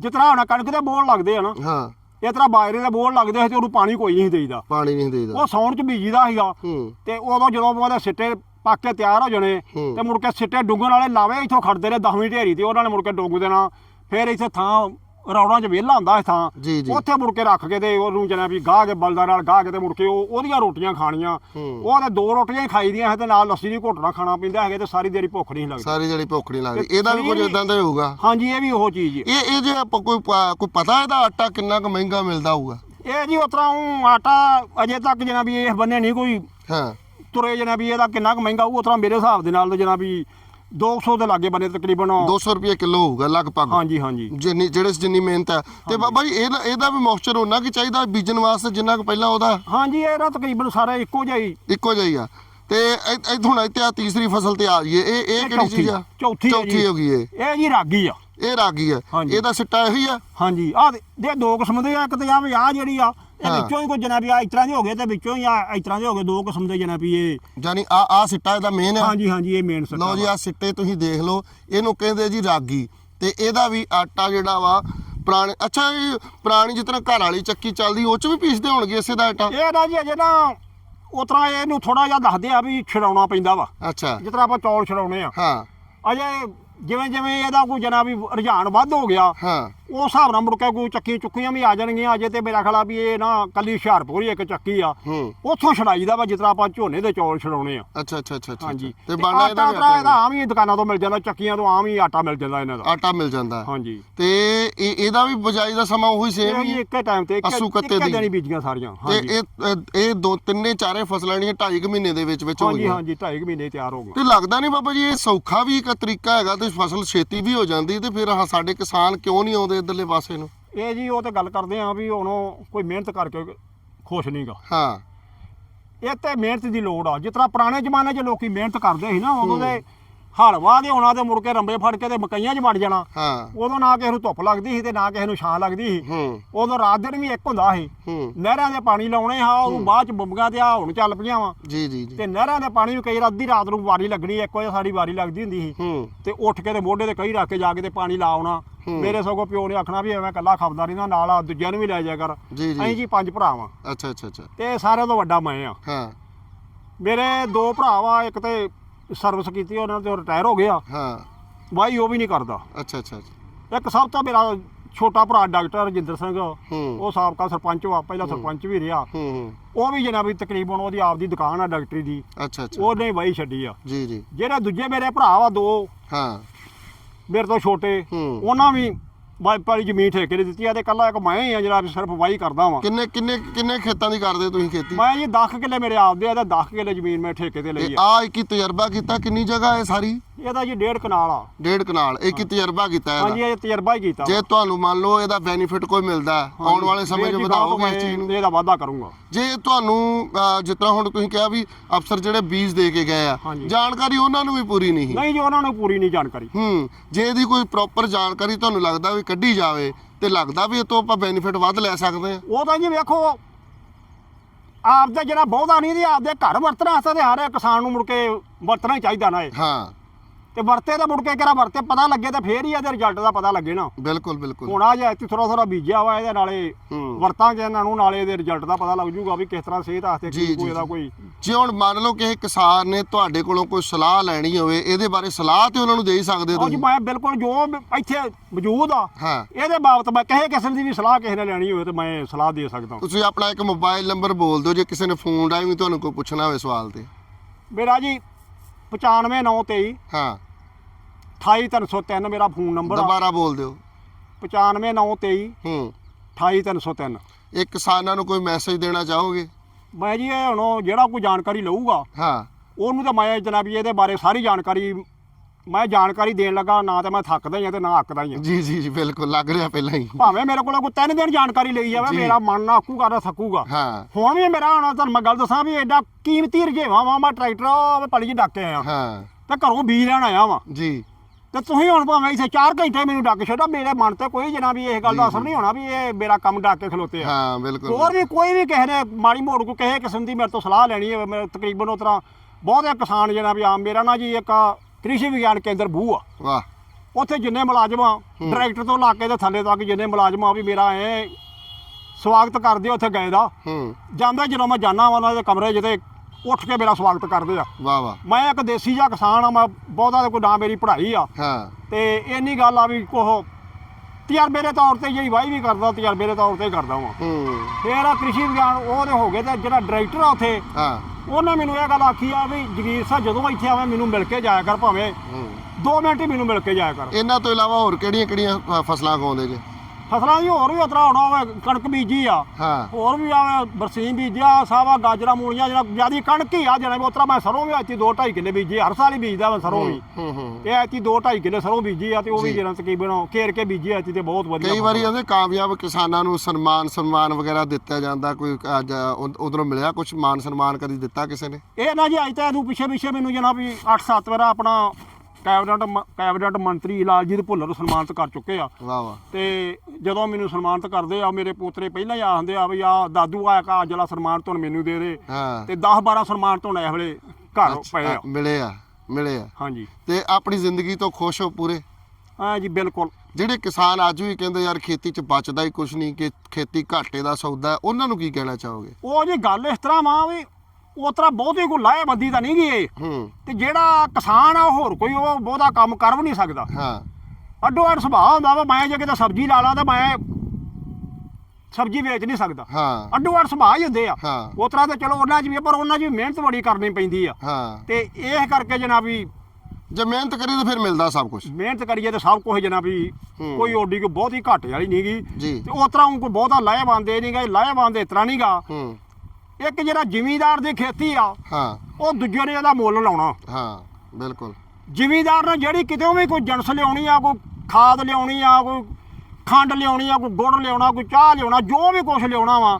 ਜਿਸ ਤਰ੍ਹਾਂ ਹੁਣ ਕਣਕ ਦੇ ਬੋਲ ਲੱਗਦੇ ਆ ਨਾ ਹਾਂ। ਇਸ ਤਰ੍ਹਾਂ ਬਾਜਰੇ ਦੇ ਬੋਲ ਲੱਗਦੇ ਸੀ ਤੇ ਉਹਨੂੰ ਪਾਣੀ ਕੋਈ ਨਹੀਂ ਦੇਈਦਾ। ਪਾਣੀ ਨਹੀਂ ਦੇਈਦਾ। ਉਹ ਸੌਣ ਚ ਬੀਜੀਦਾ ਸੀਗਾ। ਹੂੰ। ਤੇ ਉਦੋਂ ਜਦੋਂ ਉਹਦੇ ਸਿੱਟੇ ਪੱਕ ਕੇ ਤਿਆਰ ਹੋ ਜਾਣੇ ਹੂੰ। ਤੇ ਮੁੜ ਕੇ ਸਿੱਟੇ ਡੁੱਗਣ ਵਾਲੇ ਲਾਵੇ ਇੱਥੋਂ ਖੜਦੇ ਰਹੇ 10ਵੀਂ ਢੇਰੀ ਤੇ ਉਹਨਾਂ ਨੇ ਮੁੜ ਕੇ ਡੁੱਗ ਦੇਣਾ। ਫਿਰ ਇੱਥੇ ਥਾਂ ਰੌੜਾਂ 'ਚ ਵਿਹਲਾ ਹੁੰਦਾ ਇਸ ਥਾਂ। ਜੀ ਜੀ। ਉੱਥੇ ਮੁੜ ਕੇ ਰੱਖ ਕੇ ਤੇ ਉਹਨੂੰ ਜਨਾ ਵੀ ਗਾਹ ਕੇ ਬਲਦਾਂ ਨਾਲ ਗਾਹ ਕੇ ਤੇ ਮੁੜ ਕੇ ਉਹ ਉਹਦੀਆਂ ਰੋਟੀਆਂ ਖਾਣੀਆਂ। ਉਹ ਤੇ ਦੋ ਰੋਟੀਆਂ ਹੀ ਖਾਈਦੀਆਂ ਹੈ ਤੇ ਨਾਲ ਲੱਸੀ ਦੀ ਘੁੱਟਣਾ ਖਾਣਾ ਪੈਂਦਾ ਹੈਗੇ ਤੇ ਸਾਰੀ ਦੇਰੀ ਭੁੱਖ ਨਹੀਂ ਲੱਗਦੀ। ਸਾਰੀ ਜਿਹੜੀ ਭੁੱਖ ਨਹੀਂ ਲੱਗਦੀ। ਇਹਦਾ ਵੀ ਕੁਝ ਇਦਾਂ ਦਾ ਹੀ ਹੋਊਗਾ। ਹਾਂਜੀ ਇਹ ਵੀ ਉਹ ਚੀਜ਼ ਹੈ। ਇਹ ਇਹ ਜੇ ਆਪਾਂ ਕੋਈ ਪ- ਕੋਈ ਪਤਾ ਇਹਦਾ ਆਟਾ ਕਿੰਨਾ ਕੁ ਮਹਿੰਗਾ ਮਿਲਦਾ ਹੋਊਗਾ? ਇਹ ਜੀ ਉਤਰਾ ਉਹ ਆਟਾ ਅਜੇ ਤੱਕ ਜਨਾ ਵੀ ਇਹ ਬੰਨੇ ਨਹੀਂ ਕੋਈ ਹਾਂ। ਤੁਰੇ ਜਨਾ ਵੀ ਇਹਦਾ ਕਿੰਨਾ ਕੁ ਮਹਿੰਗਾ ਹੋਊ ਉਤਰਾ ਮੇਰੇ ਹਿਸਾਬ ਦੇ ਨਾਲ ਤਾਂ ਜਨਾ ਵੀ 200 ਦੇ ਲਾਗੇ ਬੰਨੇ ਤਕਰੀਬਨ। 200 ਰੁਪਏ ਕਿਲੋ ਹੋਊਗਾ ਲਗਭਗ। ਹਾਂਜੀ ਹਾਂਜੀ। ਜਿੰਨੀ ਜਿਹੜੇ ਜਿੰਨੀ ਮਿਹਨਤ ਹੈ। ਤੇ ਬਾਬਾ ਜੀ ਇਹਦਾ ਇਹਦਾ ਵੀ ਮੌਇਸਚਰ ਉਹਨਾਂ ਕੀ ਚਾਹੀਦਾ? ਬੀਜਣ ਵਾਸਤੇ ਜਿੰਨਾ ਕੁ ਪਹਿਲਾਂ ਉਹਦਾ? ਹਾਂਜੀ ਇਹਦਾ ਤਕਰੀਬਨ ਸਾਰਾ ਇੱਕੋ ਜਿਹਾ ਹੀ। ਇੱਕੋ ਜਿਹਾ ਹੀ ਆ। ਤੇ ਇਹ ਹੁਣ ਇੱਥੇ ਆ ਤੀਸਰੀ ਫਸਲ ਤੇ ਆ ਜਾਈਏ ਇਹ ਇਹ ਕਿਹੜੀ ਚੀਜ਼ ਆ? ਚੌਥੀ ਚੌਥੀ। ਹੋ ਗਈ ਇਹ ਇਹ ਜੀ ਰਾਗੀ ਆ। ਇਹ ਰਾਗੀ ਆ। ਇਹਦਾ ਸਿੱਟਾ ਇਹੀ ਆ? ਹਾਂਜੀ। ਆ ਦੇ ਦੋ ਕਿਸਮ ਦੇ ਆ ਇੱਕ ਤੇ ਆ ਵੀ ਆ ਜਿਹੜੀ ਆ ਇਹ ਹਾਂ। ਵਿੱਚੋਂ ਹੀ ਕੋਈ ਜਨਾਬੀ ਆ ਇਸ ਤਰ੍ਹਾਂ ਦੇ ਹੋ ਗਏ ਤੇ ਵਿੱਚੋਂ ਹੀ ਆ ਇਸ ਤਰ੍ਹਾਂ ਦੇ ਹੋ ਗਏ ਦੋ ਕਿਸਮ ਦੇ ਜਨਾਬੀ ਇਹ। ਯਾਨੀ ਆ ਆ ਸਿੱਟਾ ਇਹਦਾ ਮੇਨ ਆ। ਹਾਂਜੀ ਹਾਂਜੀ ਇਹ ਮੇਨ ਲਓ ਜੀ ਆ ਸਿੱਟੇ ਤੁਸੀਂ ਦੇਖ ਲਓ ਇਹਨੂੰ ਕਹਿੰਦੇ ਜੀ ਰਾਗੀ। ਤੇ ਇਹਦਾ ਵੀ ਆਟਾ ਜਿਹੜਾ ਵਾ ਪੁਰਾਣੇ ਅੱਛਾ ਇਹ ਪੁਰਾਣੀ ਜਿਸ ਤਰ੍ਹਾਂ ਘਰ ਵਾਲੀ ਚੱਕੀ ਚੱਲਦੀ ਉਹ ਚ ਵੀ ਪੀਸਦੇ ਹੋਣਗੇ ਇਸੇ ਦਾ ਆਟਾ? ਇਹ ਨਾ ਜੀ ਅਜੇ ਨਾ ਉਤਰਾ ਇਹਨੂੰ ਥੋੜਾ ਜਿਹਾ ਦੱਸਦੇ ਆ ਵੀ ਛਡਾਉਣਾ ਪੈਂਦਾ ਵਾ। ਅੱਛਾ। ਜਿਸ ਤਰ੍ਹਾਂ ਆਪਾਂ ਚੌਲ ਛਡਾਉਣੇ ਆ। ਹਾਂ। ਅਜੇ ਜਿਵੇਂ ਜਿਵੇਂ ਇਹਦਾ ਕੋਈ ਜਨਾਬੀ ਰੁਝਾਨ ਵੱਧ ਹੋ ਗਿਆ ਹਾਂ। ਉਸ ਹਿਸਾਬ ਨਾਲ ਮੁੜ ਕੇ ਕੋਈ ਚੱਕੀ ਚੁੱਕੀਆਂ ਵੀ ਆ ਜਾਣਗੀਆਂ ਅਜੇ ਤੇ ਮੇਰਾ ਖਿਆਲ ਆ ਵੀ ਇਹ ਨਾ ਕੱਲੀ ਹੁਸ਼ਿਆਰਪੁਰ ਹੀ ਇੱਕ ਚੱਕੀ ਆ। ਹੂੰ। ਉੱਥੋਂ ਛਡਾਈਦਾ ਵਾ ਜਿਸ ਤਰ੍ਹਾਂ ਆਪਾਂ ਝੋਨੇ ਦੇ ਚੌਲ ਛਡਾਉਣੇ ਆ। ਅੱਛਾ ਅੱਛਾ ਅੱਛਾ ਅੱਛਾ ਹਾਂਜੀ। ਤੇ ਇਹਦਾ ਆਟਾ ਵੀ ਤਾਂ ਇਹਦਾ ਆਮ ਹੀ ਦੁਕਾਨਾਂ ਤੋਂ ਮਿਲ ਜਾਂਦਾ ਚੱਕੀਆਂ ਤੋਂ ਆਮ ਹੀ ਆਟਾ ਮਿਲ ਜਾਂਦਾ ਇਹਨਾਂ ਦਾ। ਆਟਾ ਮਿਲ ਜਾਂਦਾ। ਹਾਂਜੀ। ਤੇ ਇਹ ਇਹਦਾ ਵੀ ਬਜਾਈ ਦਾ ਸਮਾਂ ਉਹੀ ਸੇਮ ਇਹ ਹੀ ਜੀ ਹੈ ਇੱਕੇ ਟਾਈਮ ਤੇ ਇੱਕ ਅੱਸੂ ਕੱਤੇ ਇੱਕੇ ਦੀ। ਦਿਨ ਹੀ ਬੀਜੀਆਂ ਸਾਰੀਆਂ। ਤੇ ਹਾਂਜੀ। ਇਹ ਇਹ ਦੋ ਤਿੰਨੇ ਚਾਰੇ ਫਸਲਾਂ ਜਿਹੜੀਆਂ 2.5 ਮਹੀਨੇ ਦੇ ਵਿੱਚ ਵਿੱਚ ਹੋ ਹਾਂਜੀ ਗਈਆਂ। ਹਾਂਜੀ ਢਾਈ ਕੁ ਮਹੀਨੇ ਤਿਆਰ ਹੋ ਗਏ। ਤੇ ਲੱਗਦਾ ਨਹੀਂ ਬਾਬਾ ਜੀ ਇਹ ਸੌਖਾ ਵੀ ਇੱਕ ਤਰੀਕਾ ਹੈਗਾ ਤੇ ਫਸਲ ਛੇਤੀ ਵੀ ਹੋ ਜਾਂਦੀ ਤੇ ਫਿਰ ਆਹ ਸਾਡੇ ਕਿਸਾਨ ਕਿਉਂ ਨਹੀਂ ਆਉਂਦੇ? ਇਧਰਲੇ ਪਾਸੇ ਨੂੰ। ਇਹ ਜੀ ਉਹ ਤੇ ਗੱਲ ਕਰਦੇ ਆ ਵੀ ਹੁਣ ਕੋਈ ਮਿਹਨਤ ਕਰਕੇ ਖੁਸ਼ ਨਹੀਂਗਾ ਹਾਂ। ਇਹ ਤੇ ਮਿਹਨਤ ਦੀ ਲੋੜ ਆ। ਜਿਸ ਤਰ੍ਹਾਂ ਪੁਰਾਣੇ ਜ਼ਮਾਨੇ 'ਚ ਲੋਕੀ ਮਿਹਨਤ ਕਰਦੇ ਸੀ ਨਾ ਉਦੋਂ ਦੇ ਹਲ ਵਾਹ ਦੇ ਹੋਣਾ ਤੇ ਮੁੜ ਕੇ ਰੰਬੇ ਫੜ ਕੇ ਤੇ ਮਕਈਆਂ 'ਚ ਵੜ ਜਾਣਾ। ਹਾਂ। ਉਦੋਂ ਨਾ ਕਿਸੇ ਨੂੰ ਧੁੱਪ ਲੱਗਦੀ ਸੀ ਤੇ ਨਾ ਕਿਸੇ ਨੂੰ ਛਾਂ ਲੱਗਦੀ ਸੀ। ਹੂੰ। ਉਦੋਂ ਰਾਤ ਦਿਨ ਵੀ ਇੱਕ ਹੁੰਦਾ ਸੀ। ਹੂੰ। ਨਹਿਰਾਂ ਦੇ ਪਾਣੀ ਲਾਉਣੇ ਹਾਂ ਉਹ ਬਾਅਦ ਚ ਬੰਬੀਆਂ ਤੇ ਆ ਹੁਣ ਚੱਲ ਪਈਆਂ ਵਾ। ਜੀ ਜੀ ਜੀ। ਤੇ ਨਹਿਰਾਂ ਦੇ ਪਾਣੀ ਨੂੰ ਕਈ ਵਾਰ ਅੱਧੀ ਰਾਤ ਨੂੰ ਵਾਰੀ ਲੱਗਣੀ ਇੱਕ ਵਜੇ ਸਾਡੀ ਵਾਰੀ ਲੱਗਦੀ ਹੁੰਦੀ ਸੀ। ਹੂੰ। ਤੇ ਉੱਠ ਕੇ ਤੇ ਮੋਢੇ ਤੇ ਕਈ ਰੱਖ ਕੇ ਜਾ ਕੇ ਤੇ ਪਾਣੀ ਲਾ ਆਉਣਾ। ਮੇਰੇ ਸਗੋਂ ਪਿਓ ਨੇ ਆਖਣਾ ਵੀ ਐਵੇਂ ਕੱਲਾ ਖਪਦਾ ਰਹਿੰਦਾ ਨਾਲ ਆ ਦੂਜਿਆਂ ਨੂੰ ਵੀ ਲੈ ਜਾਇਆ ਕਰ। ਜੀ ਅਸੀਂ ਜੀ ਜੀ ਪੰਜ ਭਰਾ ਵਾਂ। ਅੱਛਾ ਅੱਛਾ ਅੱਛਾ। ਤੇ ਸਾਰਿਆਂ ਤੋਂ ਵੱਡਾ ਮੈਂ ਆ। ਹਾਂ। ਮੇਰੇ ਦੋ ਭਰਾ ਵਾ ਇੱਕ ਤੇ ਸਰਵਿਸ ਕੀਤੀ ਉਹਨਾਂ ਤੇ ਰਿਟਾਇਰ ਹੋ ਗਿਆ। ਹਾਂ। ਵਾਈ ਉਹ ਵੀ ਨਹੀਂ ਕਰਦਾ। ਅੱਛਾ ਅੱਛਾ ਅੱਛਾ। ਇੱਕ ਸਭ ਤੋਂ ਮੇਰਾ ਛੋਟਾ ਭਰਾ ਡਾਕਟਰ ਰਜਿੰਦਰ ਸਿੰਘ ਹੂੰ। ਉਹ ਸਾਬਕਾ ਸਰਪੰਚ ਵਾ ਪਹਿਲਾਂ ਸਰਪੰਚ ਵੀ ਰਿਹਾ। ਹੂੰ ਹੂੰ। ਉਹ ਵੀ ਜਨਾਬੀ ਤਕਰੀਬਨ ਉਹਦੀ ਆਪਦੀ ਦੁਕਾਨ ਆ ਡਾਕਟਰੀ ਦੀ। ਅੱਛਾ ਅੱਛਾ। ਉਹਨੇ ਵਾਈ ਛੱਡੀ ਆ। ਜੀ ਜੀ। ਜਿਹੜੇ ਦੂਜੇ ਮੇਰੇ ਭਰਾ ਵਾ ਦੋ ਹਾਂ। ਮੇਰੇ ਤੋਂ ਛੋਟੇ ਹੂੰ। ਉਹਨਾਂ ਵੀ ਵਾਈ ਵਾਲੀ ਜ਼ਮੀਨ ਠੇਕੇ ਤੇ ਦਿੱਤੀ ਆ ਤੇ ਕੱਲਾ ਇੱਕ ਮੈਂ ਹੀ ਆ ਜਿਹੜਾ ਸਿਰਫ ਵਾਈ ਕਰਦਾ ਵਾਂ। ਕਿੰਨੇ ਕਿੰਨੇ ਕਿੰਨੇ ਖੇਤਾਂ ਦੀ ਕਰਦੇ ਹੋ ਤੁਸੀਂ ਖੇਤੀ? ਮੈਂ ਜੀ 10 ਕਿੱਲੇ ਮੇਰੇ ਆਪਦੇ ਆ ਤੇ 10 ਕਿੱਲੇ ਜ਼ਮੀਨ ਮੈਂ ਠੇਕੇ ਤੇ ਲਈ ਤੇ ਆ। ਆ ਇੱਕ ਹੀ ਤਜਰਬਾ ਕੀਤਾ ਕਿੰਨੀ ਜਗ੍ਹਾ ਹੈ ਸਾਰੀ? ਇਹਦਾ ਜੀ ਡੇਢ ਕਨਾਲ ਆ। ਡੇਢ ਕਨਾਲ ਇੱਕ ਹੀ ਤਜਰਬਾ ਕੀਤਾ ਹਾਂਜੀ ਇਹਦਾ ਇਹ ਤਜਰਬਾ ਹੀ ਕੀਤਾ ਜੇ ਤੁਹਾਨੂੰ ਮੰਨ ਲਓ ਇਹਦਾ ਬੈਨੀਫਿਟ ਕੋਈ ਮਿਲਦਾ ਹੈ, ਆਉਣ ਵਾਲੇ ਸਮੇਂ 'ਚ ਵਧਾਓਗੇ ਮੈਂ ਇਸ ਚੀਜ਼ ਨੂੰ। ਇਹਦਾ ਵਾਅਦਾ ਕਰੂੰਗਾ। ਜੇ ਤੁਹਾਨੂੰ ਜਿਸ ਤਰ੍ਹਾਂ ਹੁਣ ਤੁਸੀਂ ਕਿਹਾ ਵੀ ਅਫਸਰ ਜਿਹੜੇ ਬੀਜ ਦੇ ਕੇ ਗਏ ਆ। ਜਾਣਕਾਰੀ ਉਹਨਾਂ ਨੂੰ ਵੀ ਪੂਰੀ ਨਹੀਂ ਨਹੀਂ ਜੀ ਉਹਨਾਂ ਨੂੰ ਪੂਰੀ ਨਹੀਂ ਜਾਣਕਾਰੀ। ਹੂੰ ਜੇ ਇਹਦੀ ਕੋਈ ਪ੍ਰੋਪਰ ਜਾਣਕਾਰੀ ਤੁਹਾਨੂੰ ਲੱਗਦਾ ਵੀ ਕੱਢੀ ਜਾਵੇ ਤੇ ਲੱਗਦਾ ਵੀ ਇਹ ਤੋਂ ਆਪਾਂ ਬੈਨੀਫਿਟ ਵੱਧ ਲੈ ਸਕਦੇ ਆ ਉਹ ਤਾਂ ਜੀ ਵੇਖੋ ਆਪਦਾ ਜਿਹੜਾ ਬਹੁਤਾ ਨਹੀਂ ਦੀ ਆਪਦੇ ਘਰ ਵਰਤਣਾ ਤੇ ਹਰ ਕਿਸਾਨ ਨੂੰ ਮੁੜ ਕੇ ਵਰਤਣਾ ਹੀ ਚਾਹੀਦਾ ਨਾ ਇਹ। ਹਾਂ। ਤੇ ਵਰਤੇ ਤਾਂ ਮੁੜ ਕੇ ਕਿਹੜਾ ਵਰਤੇ ਪਤਾ ਲੱਗੇ ਤਾਂ ਫੇਰ ਹੀ ਇਹਦੇ ਰਿਜ਼ਲਟ ਦਾ ਪਤਾ ਲੱਗੇ ਨਾ। ਬਿਲਕੁਲ ਬਿਲਕੁਲ। ਹੁਣ ਆ ਜੇ ਥੋੜਾ ਥੋੜਾ ਬੀਜਿਆ ਵਾ ਇਹਦੇ ਨਾਲੇ ਹੂੰ। ਵਰਤਾਂਗੇ ਇਹਨਾਂ ਨੂੰ ਨਾਲੇ ਇਹਦੇ ਰਿਜ਼ਲਟ ਦਾ ਪਤਾ ਲੱਗ ਜੂਗਾ ਵੀ ਕਿਸ ਤਰ੍ਹਾਂ ਸਿਹਤ ਵਾਸਤੇ ਜੀ, ਕੀ ਕੋਈ ਜੀ, ਇਹਦਾ ਜੀ। ਕੋਈ। ਜੇ ਹੁਣ ਮੰਨ ਲਓ ਕਿ ਕਿਸਾਨ ਨੇ ਤੁਹਾਡੇ ਕੋਲੋਂ ਕੋਈ ਸਲਾਹ ਲੈਣੀ ਹੋਵੇ ਇਹਦੇ ਬਾਰੇ ਸਲਾਹ ਤੇ ਉਹਨਾਂ ਨੂੰ ਦੇ ਹੀ ਸਕਦੇ ਹੋ ਅੱਜ ਤੁਸੀਂ? ਮੈਂ ਬਿਲਕੁਲ ਜੋ ਇੱਥੇ ਮੌਜੂਦ ਆ ਹਾਂ। ਇਹਦੇ ਬਾਬਤ ਮੈਂ ਕਹੇ ਕਿਸਮ ਦੀ ਵੀ ਸਲਾਹ ਕਿਸੇ ਨੇ ਲੈਣੀ ਹੋਵੇ ਤੇ ਮੈਂ ਸਲਾਹ ਦੇ ਸਕਦਾ। ਤੁਸੀਂ ਆਪਣਾ ਇੱਕ ਮੋਬਾਈਲ ਨੰਬਰ ਬੋਲ ਦਿਓ ਜੇ ਕਿਸੇ ਨੇ ਫੋਨ ਰਾਹੀਂ ਵੀ ਤੁਹਾਨੂੰ ਕੋਈ ਪੁੱਛਣਾ ਹੋਵੇ ਸਵਾਲ ਤੇ। ਮੇਰਾ ਜੀ 95923 ਹਾਂ। 28303 ਮੇਰਾ ਫੋਨ ਨੰਬਰ ਆ। ਦੁਬਾਰਾ ਬੋਲ ਦਿਓ। 95923 ਹੂੰ। 28303 ਇਹ ਕਿਸਾਨਾਂ ਨੂੰ ਕੋਈ ਮੈਸੇਜ ਦੇਣਾ ਚਾਹੋਗੇ? ਮੈਂ ਜੀ ਇਹ ਹੁਣ ਉਹ ਜਿਹੜਾ ਕੋਈ ਜਾਣਕਾਰੀ ਲਊਗਾ ਹਾਂ। ਉਹਨੂੰ ਤਾਂ ਮੈਂ ਜਨਾਬੀ ਇਹਦੇ ਬਾਰੇ ਸਾਰੀ ਜਾਣਕਾਰੀ ਮੈਂ ਜਾਣਕਾਰੀ ਦੇਣ ਲੱਗਾ ਨਾ ਤੇ ਮੈਂ ਥੱਕਦਾ ਹੀ ਆ ਤੇ ਨਾ ਅੱਕਦਾ ਹੀ ਆ। ਜੀ ਜੀ ਜੀ ਬਿਲਕੁਲ ਲੱਗ ਰਿਹਾ ਪਹਿਲਾਂ ਹੀ। ਭਾਵੇਂ ਮੇਰੇ ਕੋਲ ਕੋਈ ਤਿੰਨ ਦਿਨ ਜਾਣਕਾਰੀ ਲਈ ਜਾਵੇ। ਮੇਰਾ ਮਨ ਨਾ ਆਕੂਗਾ ਨਾ ਥੱਕੂਗਾ। ਹਾਂ। ਹੁਣ ਵੀ ਮੇਰਾ ਹੁਣ ਤੁਹਾਨੂੰ ਮੈਂ ਗੱਲ ਦੱਸਾਂ ਵੀ ਐਡਾ ਕੀਮਤੀ ਰਜੇਵਾ ਵਾ ਮੈਂ ਟਰੈਕਟਰ ਪਲੀ ਜੀ ਡੱਕ ਆਇਆ। ਹਾਂ। ਤੇ ਘਰੋਂ ਬੀਜ ਲੈਣ ਆਇਆ ਵਾਂ। ਜੀ। ਤੇ ਤੁਸੀਂ ਹੁਣ ਭਾਵੇਂ ਇੱਥੇ 4 ਘੰਟੇ ਮੈਨੂੰ ਡੱਕ ਛੱਡੋ ਮੇਰੇ ਮਨ ਤੇ ਕੋਈ ਜਨਾ ਵੀ ਇਹ ਗੱਲ ਦਾ ਅਸਰ ਨਹੀਂ ਹੋਣਾ ਵੀ ਇਹ ਮੇਰਾ ਕੰਮ ਡੱਕ ਕੇ ਖਲੋਤੇ ਆ। ਹਾਂ ਬਿਲਕੁਲ। ਹੋਰ ਵੀ ਕੋਈ ਵੀ ਕਿਸੇ ਨੇ ਮਾੜੀ ਮੋੜ ਕੋ ਕਿਸੇ ਕਿਸਮ ਦੀ ਮੇਰੇ ਤੋਂ ਸਲਾਹ ਲੈਣੀ ਹੈ ਮੈਂ ਤਕਰੀਬਨ ਉਹ ਤਰ੍ਹਾਂ ਬਹੁਤੇ ਕਿਸਾਨ ਜਿਹੜਾ ਵੀ ਆਮ ਮੇਰਾ ਨਾ ਜੀ ਇੱਕ ਕ੍ਰਿਸ਼ੀ ਵਿਗਿਆਨ ਕੇਂਦਰ ਬੂ ਆ। ਵਾਹ। ਉੱਥੇ ਜਿੰਨੇ ਮੁਲਾਜ਼ਮ ਆ ਡਾਇਰੈਕਟਰ ਤੋਂ ਲਾ ਕੇ ਤੇ ਥੱਲੇ ਤੱਕ ਜਿੰਨੇ ਮੁਲਾਜ਼ਮ ਆ ਵੀ ਮੇਰਾ ਐ ਸਵਾਗਤ ਕਰਦੇ ਆ ਉੱਥੇ ਗਏ ਦਾ। ਹੂੰ। ਜਾਂਦਾ ਜਦੋਂ ਮੈਂ ਜਾਣਾ ਉਹਨਾਂ ਦੇ ਕਮਰੇ ਜਿਹਦੇ ਉੱਠ ਕੇ ਮੇਰਾ ਸਵਾਗਤ ਕਰਦੇ ਆ। ਵਾਹ ਵਾਹ। ਮੈਂ ਇੱਕ ਦੇਸੀ ਜਿਹਾ ਕਿਸਾਨ ਆ ਮੈਂ ਬਹੁਤਾ ਕੋਈ ਨਾ ਮੇਰੀ ਪੜ੍ਹਾਈ ਆ। ਹਾਂ। ਤੇ ਇੰਨੀ ਗੱਲ ਆ ਵੀ ਕੋਹ ਤਜਰਬੇ ਦੇ ਤੌਰ ਤੇ ਜਿਹੜੀ ਵਾਹੀ ਵੀ ਕਰਦਾ ਤਜਰਬੇ ਦੇ ਤੌਰ ਤੇ ਹੀ ਕਰਦਾ ਵਾਂ। ਹੂੰ। ਫੇਰ ਆ ਕ੍ਰਿਸ਼ੀ ਵਿਗਿਆਨ ਉਹਦੇ ਹੋ ਗਏ ਤੇ ਜਿਹੜਾ ਡਾਇਰੈਕਟਰ ਆ ਉੱਥੇ ਹਾਂ। ਉਹਨੇ ਮੈਨੂੰ ਇਹ ਗੱਲ ਆਖੀ ਆ ਵੀ ਜਗੀਰ ਸਾਹਿਬ ਜਦੋਂ ਇੱਥੇ ਆਵੇਂ ਮੈਨੂੰ ਮਿਲ ਕੇ ਜਾਇਆ ਕਰ ਭਾਵੇਂ ਹੂੰ। 2 ਮਿੰਟ ਹੀ ਮੈਨੂੰ ਮਿਲ ਕੇ ਜਾਇਆ ਕਰ। ਇਹਨਾਂ ਤੋਂ ਇਲਾਵਾ ਹੋਰ ਕਿਹੜੀਆਂ ਕਿਹੜੀਆਂ ਫਸਲਾਂ ਉਗਾਉਂਦੇ ਜੇ? ਫਸਲਾਂ ਦੀ ਹੋਰ ਵੀ ਉਤਰਾ ਹੋਣਾ ਹੋਵੇ ਕਣਕ ਬੀਜੀ ਆ। ਹਾਂ। ਹੋਰ ਵੀ ਆਵੇ ਬਰਸੀਮ ਬੀਜਿਆ ਸਾਵਾ ਗਾਜਰਾ ਮੂਲੀਆਂ ਜਿਹੜਾ ਜਿਆਦੀ ਕਣਕ ਹੀ ਆ ਜਿਹੜਾ ਉਤਰਾ ਮੈਂ ਸਰੋਂ ਵੀ ਐਤੀ 2 2.5 ਕਿੱਲੇ ਬੀਜੀ ਹਰ ਸਾਲ ਹੀ ਬੀਜਦਾ ਮੈਂ ਸਰੋਂ ਵੀ। ਹੂੰ ਹੂੰ ਇਹ ਐਤੀ 2 2.5 ਕਿੱਲੇ ਸਰੋਂ ਬੀਜੀ ਆ ਤੇ ਉਹ ਵੀ। ਜਿਹੜਾ ਤਕਰੀਬਨ ਘੇਰ ਕੇ ਬੀਜੀ ਐਤੀ ਤੇ ਬਹੁਤ ਵਧੀਆ ਕਈ ਵਾਰੀ ਉਹਦੇ ਕਾਮਯਾਬ ਕਿਸਾਨਾਂ ਨੂੰ ਸਨਮਾਨ ਸਨਮਾਨ ਵਗੈਰਾ ਦਿੱਤਾ ਜਾਂਦਾ ਕੋਈ ਅੱਜ ਉਧਰੋਂ ਮਿਲਿਆ ਕੁਝ ਮਾਨ ਸਨਮਾਨ ਕਦੀ ਦਿੱਤਾ ਕਿਸੇ ਨੇ? ਇਹ ਨਾ ਜੀ ਅੱਜ ਤਾਂ ਇਹਨੂੰ ਪਿੱਛੇ ਪਿੱਛੇ ਮੈਨੂੰ ਜਨਾਬ ਵੀ 8-7 ਵਾਰ ਆਪਣਾ ਕੈਬਨਟ ਮ- ਕੈਬਨਟ ਮੰਤਰੀ ਲਾਲਜੀਤ ਭੁੱਲਰ ਨੂੰ ਸਨਮਾਨਿਤ ਕਰ ਚੁੱਕੇ ਆ। ਵਾਹ ਵਾਹ। ਤੇ ਜਦੋਂ ਮੈਨੂੰ ਸਨਮਾਨਿਤ ਕਰਦੇ ਆ ਮੇਰੇ ਪੋਤਰੇ ਪਹਿਲਾਂ ਹੀ ਆਖਦੇ ਆ ਵੀ ਆ ਦਾਦੂ ਆ ਕਾ ਜਿਹੜਾ ਸਨਮਾਨ ਤੁਹਾਨੂੰ ਮੈਨੂੰ ਦੇ ਦੇ। ਹਾਂ। ਤੇ 10 12 ਸਨਮਾਨ ਤੋਂ ਇਸ ਵੇਲੇ ਘਰ ਪਏ ਆ। ਅੱਛਾ, ਮਿਲੇ ਆ ਮਿਲੇ ਆ। ਹਾਂਜੀ। ਤੇ ਆਪਣੀ ਜ਼ਿੰਦਗੀ ਤੋਂ ਖੁਸ਼ ਹੋ ਪੂਰੇ? ਹਾਂ ਜੀ ਬਿਲਕੁਲ। ਜਿਹੜੇ ਕਿਸਾਨ ਅੱਜ ਵੀ ਕਹਿੰਦੇ ਯਾਰ ਖੇਤੀ 'ਚ ਬਚਦਾ ਹੀ ਕੁਝ ਨਹੀਂ ਕਿ ਖੇਤੀ ਘਾਟੇ ਦਾ ਸੌਦਾ ਹੈ, ਉਹਨਾਂ ਨੂੰ ਕੀ ਕਹਿਣਾ ਚਾਹੋਗੇ? ਉਹ ਜੀ ਗੱਲ ਇਸ ਤਰ੍ਹਾਂ ਵਾ ਵੀ ਉਹ ਤਰ੍ਹਾਂ ਬਹੁਤੀ ਕੋਈ ਲਾਹੇਬੰਦੀ ਤਾਂ ਨਹੀਂ ਗਈ ਇਹ। ਹੂੰ। ਤੇ ਜਿਹੜਾ ਕਿਸਾਨ ਆ ਉਹ ਹੋਰ ਕੋਈ ਉਹ ਬਹੁਤਾ ਕੰਮ ਕਰ ਵੀ ਨਹੀਂ ਸਕਦਾ। ਹਾਂ। ਅੱਡੋ ਅੱਡ ਸੁਭਾਅ ਹੁੰਦਾ ਵਾ ਮੈਂ ਜੇ ਕਿਤੇ ਸਬਜ਼ੀ ਲਾ ਲਾ ਤਾਂ ਮੈਂ ਸਬਜ਼ੀ ਵੇਚ ਨਹੀਂ ਸਕਦਾ। ਹਾਂ। ਅੱਡੋ ਅੱਡ ਸੁਭਾਅ ਹੀ ਹੁੰਦੇ ਆ। ਹਾਂ। ਤਰ੍ਹਾਂ ਤੇ ਚਲੋ ਉਹਨਾਂ 'ਚ ਵੀ ਆ, ਪਰ ਉਹਨਾਂ 'ਚ ਵੀ ਮਿਹਨਤ ਬੜੀ ਕਰਨੀ ਪੈਂਦੀ ਆ। ਹਾਂ। ਤੇ ਇਹ ਕਰਕੇ ਜਨਾਬ ਵੀ ਜੇ ਮਿਹਨਤ ਕਰੀ ਤਾਂ ਫਿਰ ਮਿਲਦਾ ਸਭ ਕੁਝ ਮਿਹਨਤ ਕਰੀਏ ਤੇ ਸਭ ਕੁਝ ਜਨਾਬ ਵੀ ਹੂੰ। ਕੋਈ ਓਡੀ ਕੋਈ ਬਹੁਤੀ ਘਾਟੇ ਵਾਲੀ ਨਹੀਂਗੀ ਜੀ। ਤੇ ਉਸ ਤਰ੍ਹਾਂ ਊਂ ਕੋਈ ਬਹੁਤਾ ਲਾਹੇਵੰਦ ਇਹ ਨਹੀਂਗਾ ਲਾਹੇਵੰਦ ਇਸ ਤਰ੍ਹਾਂ ਨਹੀਂਗਾ ਹੂੰ। ਇੱਕ ਜਿਹੜਾ ਜ਼ਿਮੀਂਦਾਰ ਦੀ ਖੇਤੀ ਆ ਹਾਂ। ਉਹ ਦੂਜੇ ਨੇ ਇਹਦਾ ਮੁੱਲ ਲਾਉਣਾ। ਹਾਂ ਬਿਲਕੁਲ। ਜ਼ਿਮੀਂਦਾਰ ਨੇ ਜਿਹੜੀ ਕਿਤੇ ਵੀ ਕੋਈ ਜਨਸ ਲਿਆਉਣੀ ਆ ਕੋਈ ਖਾਦ ਲਿਆਉਣੀ ਆ ਕੋਈ ਖੰਡ ਲਿਆਉਣੀ ਆ ਕੋਈ ਗੁੜ ਲਿਆਉਣਾ ਕੋਈ ਚਾਹ ਲਿਆਉਣਾ ਜੋ ਵੀ ਕੁਝ ਲਿਆਉਣਾ ਵਾ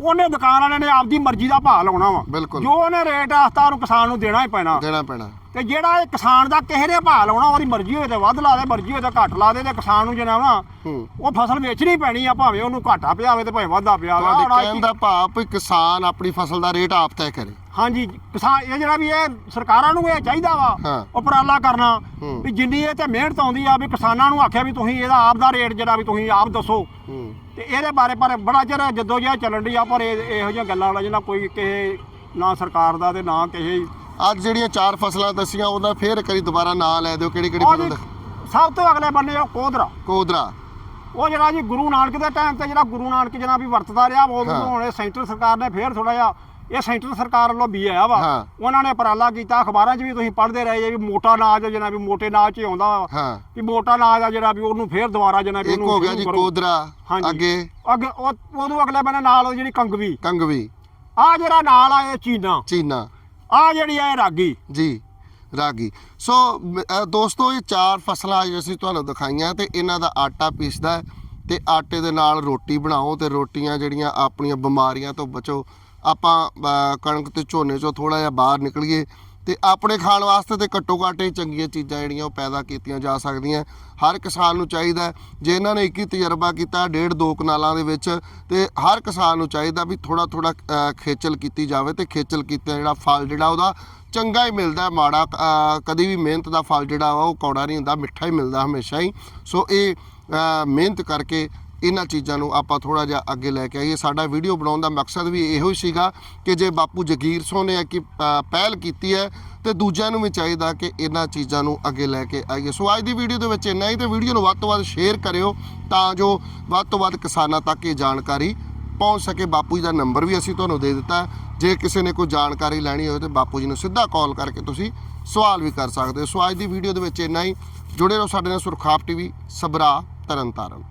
ਉਹਨੇ ਦੁਕਾਨ ਵਾਲਿਆਂ ਨੇ ਆਪਦੀ ਮਰਜ਼ੀ ਦਾ ਭਾਅ ਲਾਉਣਾ ਵਾ। ਬਿਲਕੁਲ। ਜੋ ਉਹਨੇ ਰੇਟ ਆਸਤਾ ਉਹਨੂੰ ਕਿਸਾਨ ਨੂੰ ਦੇਣਾ ਹੀ ਪੈਣਾ। ਦੇਣਾ ਪੈਣਾ। ਤੇ ਜਿਹੜਾ ਇਹ ਕਿਸਾਨ ਦਾ ਕਿਸੇ ਨੇ ਭਾਅ ਲਾਉਣਾ ਉਹਦੀ ਮਰਜ਼ੀ ਹੋਵੇ ਤੇ ਵੱਧ ਲਾ ਦੇ ਮਰਜ਼ੀ ਹੋਵੇ ਤੇ ਘੱਟ ਲਾ ਦੇ ਤੇ ਕਿਸਾਨ ਨੂੰ ਜਨਾ ਨਾ ਉਹ ਫਸਲ ਵੇਚਣੀ ਪੈਣੀ ਆ ਭਾਵੇਂ ਉਹਨੂੰ ਘਾਟਾ ਪਿਆ ਹੋਵੇ ਤੇ ਭਾਵੇਂ ਵਾਧਾ ਪਿਆ ਹੋਵੇ ਕਹਿਣ ਦਾ ਭਾਵ ਵੀ ਕਿਸਾਨ ਆਪਣੀ ਫਸਲ ਦਾ ਰੇਟ ਆਪ ਤੈਅ ਕਰੇ ਹਾਂਜੀ ਕਿਸਾਨ ਇਹ ਜਿਹੜਾ ਵੀ ਇਹ ਸਰਕਾਰਾਂ ਨੂੰ ਇਹ ਚਾਹੀਦਾ ਵਾ। ਉਪਰਾਲਾ ਕਰਨਾ। ਵੀ ਜਿੰਨੀ ਇਹ ਤੇ ਮਿਹਨਤ ਆਉਂਦੀ ਆ ਵੀ ਕਿਸਾਨਾਂ ਨੂੰ ਆਖਿਆ ਵੀ ਤੁਸੀਂ ਇਹਦਾ ਆਪ ਦਾ ਰੇਟ ਜਿਹੜਾ ਵੀ ਤੁਸੀਂ ਆਪ ਦੱਸੋ ਤੇ ਇਹਦੇ ਬਾਰੇ ਪਰ ਬੜਾ ਚਿਰ ਜਦੋਂ ਜਿਹਾ ਚੱਲਣ ਦੀ ਆ ਪਰ ਇਹ ਜਿਹੀਆਂ ਗੱਲਾਂ ਵਾਲਾ ਜਿਹਨਾਂ ਕੋਈ ਕਿਸੇ ਨਾ ਸਰਕਾਰ ਦਾ ਤੇ ਨਾ ਕਿਸੇ ਅੱਜ ਜਿਹੜੀਆਂ ਚਾਰ ਫਸਲਾਂ ਦੱਸੀਆਂ ਉਹਦਾ ਫੇਰ ਕਰੀ ਦੁਬਾਰਾ ਨਾਂ ਲੈ ਦਿਓ ਕਿਹੜੀ ਕਿਹੜੀ ਉਹ ਫਸਲ ਜੀ ਸਭ ਤੋਂ ਅਗਲੇ ਬੰਨੇ ਉਹ ਕੋਦਰਾ। ਕੋਦਰਾ। ਉਹ ਜਿਹੜਾ ਜੀ ਗੁਰੂ ਨਾਨਕ ਦੇ ਟਾਈਮ ਤੇ ਜਿਹੜਾ ਗੁਰੂ ਨਾਨਕ ਜਨਾ ਵੀ ਵਰਤਦਾ ਰਿਹਾ ਉਹ ਹਾਂ। ਹੁਣ ਇਹ ਸੈਂਟਰ ਸਰਕਾਰ ਨੇ ਫੇਰ ਥੋੜਾ ਜਿਹਾ ਇਹ ਸੈਂਟਰ ਸਰਕਾਰ ਵੱਲੋਂ ਵੀ ਆਇਆ ਵਾ। ਹਾਂ। ਉਹਨਾਂ ਨੇ ਉਪਰਾਲਾ ਕੀਤਾ ਅਖਬਾਰਾਂ 'ਚ ਵੀ ਤੁਸੀਂ ਪੜ੍ਹਦੇ ਰਹੇ ਜੇ ਵੀ ਮੋਟਾ ਅਨਾਜ ਜਨਾ ਵੀ ਮੋਟੇ ਅਨਾਜ 'ਚ ਹੀ ਆਉਂਦਾ ਵਾ। ਹਾਂ। ਵੀ ਮੋਟਾ ਅਨਾਜ ਆ ਜਿਹੜਾ ਵੀ ਉਹਨੂੰ ਫੇਰ ਦੁਬਾਰਾ ਜਨਾ ਵੀ ਇੱਕ ਹੋ ਗਿਆ ਸ਼ੁਰੂ ਜੀ ਕਰੋ। ਕੋਦਰਾ ਹਾਂਜੀ। ਅੱਗੇ। ਅੱਗੇ ਉਹ ਉਹਨੂੰ ਅਗਲੇ ਬੰਨੇ ਨਾਲ ਉਹ ਜਿਹੜੀ ਕੰਗਵੀ। ਕੰਗਵੀ। ਆ ਜਿਹੜਾ ਨਾਲ ਆ ਇਹ ਚੀਨਾ। ਚੀਨਾ। ਆ ਜਿਹੜੀ ਆ ਇਹ ਰਾਗੀ। ਜੀ, ਰਾਗੀ। ਸੋ ਦੋਸਤੋ, ਇਹ ਚਾਰ ਫਸਲਾਂ ਅੱਜ ਅਸੀਂ ਤੁਹਾਨੂੰ ਦਿਖਾਈਆਂ ਤੇ ਇਹਨਾਂ ਦਾ ਆਟਾ ਪੀਸਦਾ ਹੈ ਤੇ ਆਟੇ ਦੇ ਨਾਲ ਰੋਟੀ ਬਣਾਓ ਤੇ ਰੋਟੀਆਂ ਜਿਹੜੀਆਂ ਆਪਣੀਆਂ ਬਿਮਾਰੀਆਂ ਤੋਂ ਬਚੋ। ਆਪਾਂ ਕਣਕ ਤੇ ਝੋਨੇ ਚੋਂ ਥੋੜਾ ਜਿਹਾ ਬਾਹਰ ਨਿਕਲੀਏ ਤੇ ਆਪਣੇ ਖਾਣ ਵਾਸਤੇ ਤੇ ਘੱਟੋ ਘੱਟ ਇਹ ਚੰਗੀਆਂ ਚੀਜ਼ਾਂ ਜਿਹੜੀਆਂ ਉਹ ਪੈਦਾ ਕੀਤੀਆਂ ਜਾ ਸਕਦੀਆਂ। ਹਰ ਕਿਸਾਨ ਨੂੰ ਚਾਹੀਦਾ ਜੇ ਇਹਨਾਂ ਨੇ 21 ਤਜਰਬਾ ਕੀਤਾ ਡੇਢ ਦੋ ਕਨਾਲਾਂ ਦੇ ਵਿੱਚ ਤੇ ਹਰ ਕਿਸਾਨ ਨੂੰ ਚਾਹੀਦਾ ਵੀ ਥੋੜਾ ਥੋੜਾ ਖੇਚਲ ਕੀਤੀ ਜਾਵੇ ਤੇ ਖੇਚਲ ਕੀਤਾ ਜਿਹੜਾ ਫਲ ਜਿਹੜਾ ਉਹਦਾ ਚੰਗਾ ਹੀ ਮਿਲਦਾ ਮਾੜਾ ਅ, ਕਦੀ ਵੀ ਮਿਹਨਤ ਦਾ ਫਲ ਜਿਹੜਾ ਵਾ ਉਹ ਕੌੜਾ ਨਹੀਂ ਹੁੰਦਾ ਮਿੱਠਾ ਹੀ ਮਿਲਦਾ ਹਮੇਸ਼ਾ ਹੀ। ਸੋ ਇਹ ਮਿਹਨਤ ਕਰਕੇ ਇਹਨਾਂ ਚੀਜ਼ਾਂ ਨੂੰ ਆਪਾਂ ਥੋੜਾ ਜਿਹਾ ਅੱਗੇ ਲੈ ਕੇ ਆਈਏ। ਸਾਡਾ ਵੀਡੀਓ ਬਣਾਉਣ ਦਾ ਮਕਸਦ ਵੀ ਇਹੋ ਹੀ ਸੀਗਾ ਕਿ ਜੇ ਬਾਪੂ ਜਗੀਰ ਸੋਹ ਨੇ ਕਿ ਪਹਿਲ ਕੀਤੀ ਹੈ, ਤੇ ਦੂਜਿਆਂ ਨੂੰ ਵੀ ਚਾਹੀਦਾ ਕਿ ਇਹਨਾਂ ਚੀਜ਼ਾਂ ਨੂੰ ਅੱਗੇ ਲੈ ਕੇ ਆਈਏ। ਸੋ ਅੱਜ ਦੀ ਵੀਡੀਓ ਦੇ ਵਿੱਚ ਇੰਨਾ ਹੀ, ਤੇ ਵੀਡੀਓ ਨੂੰ ਵੱਧ ਤੋਂ ਵੱਧ ਸ਼ੇਅਰ ਕਰਿਓ ਤਾਂ ਜੋ ਵੱਧ ਤੋਂ ਵੱਧ ਕਿਸਾਨਾਂ ਤੱਕ ਇਹ ਜਾਣਕਾਰੀ ਪਹੁੰਚ ਸਕੇ। ਬਾਪੂ ਜੀ ਦਾ ਨੰਬਰ ਵੀ ਅਸੀਂ ਤੁਹਾਨੂੰ ਦੇ ਦਿੱਤਾ। ਜੇ ਕਿਸੇ ਨੇ ਕੋਈ ਜਾਣਕਾਰੀ ਲੈਣੀ ਹੋਵੇ ਤੇ ਬਾਪੂ ਜੀ ਨੂੰ ਸਿੱਧਾ ਕਾਲ ਕਰਕੇ ਤੁਸੀਂ ਸਵਾਲ ਵੀ ਕਰ ਸਕਦੇ ਹੋ। ਸੋ ਅੱਜ ਦੀ ਵੀਡੀਓ ਦੇ ਵਿੱਚ ਇੰਨਾ ਹੀ। ਜੁੜੇ ਰਹੋ ਸਾਡੇ ਨਾਲ ਸੁਰਖਾਪ ਟੀਵੀ ਸਬਰਾ ਤਰਨਤਾਰਨ।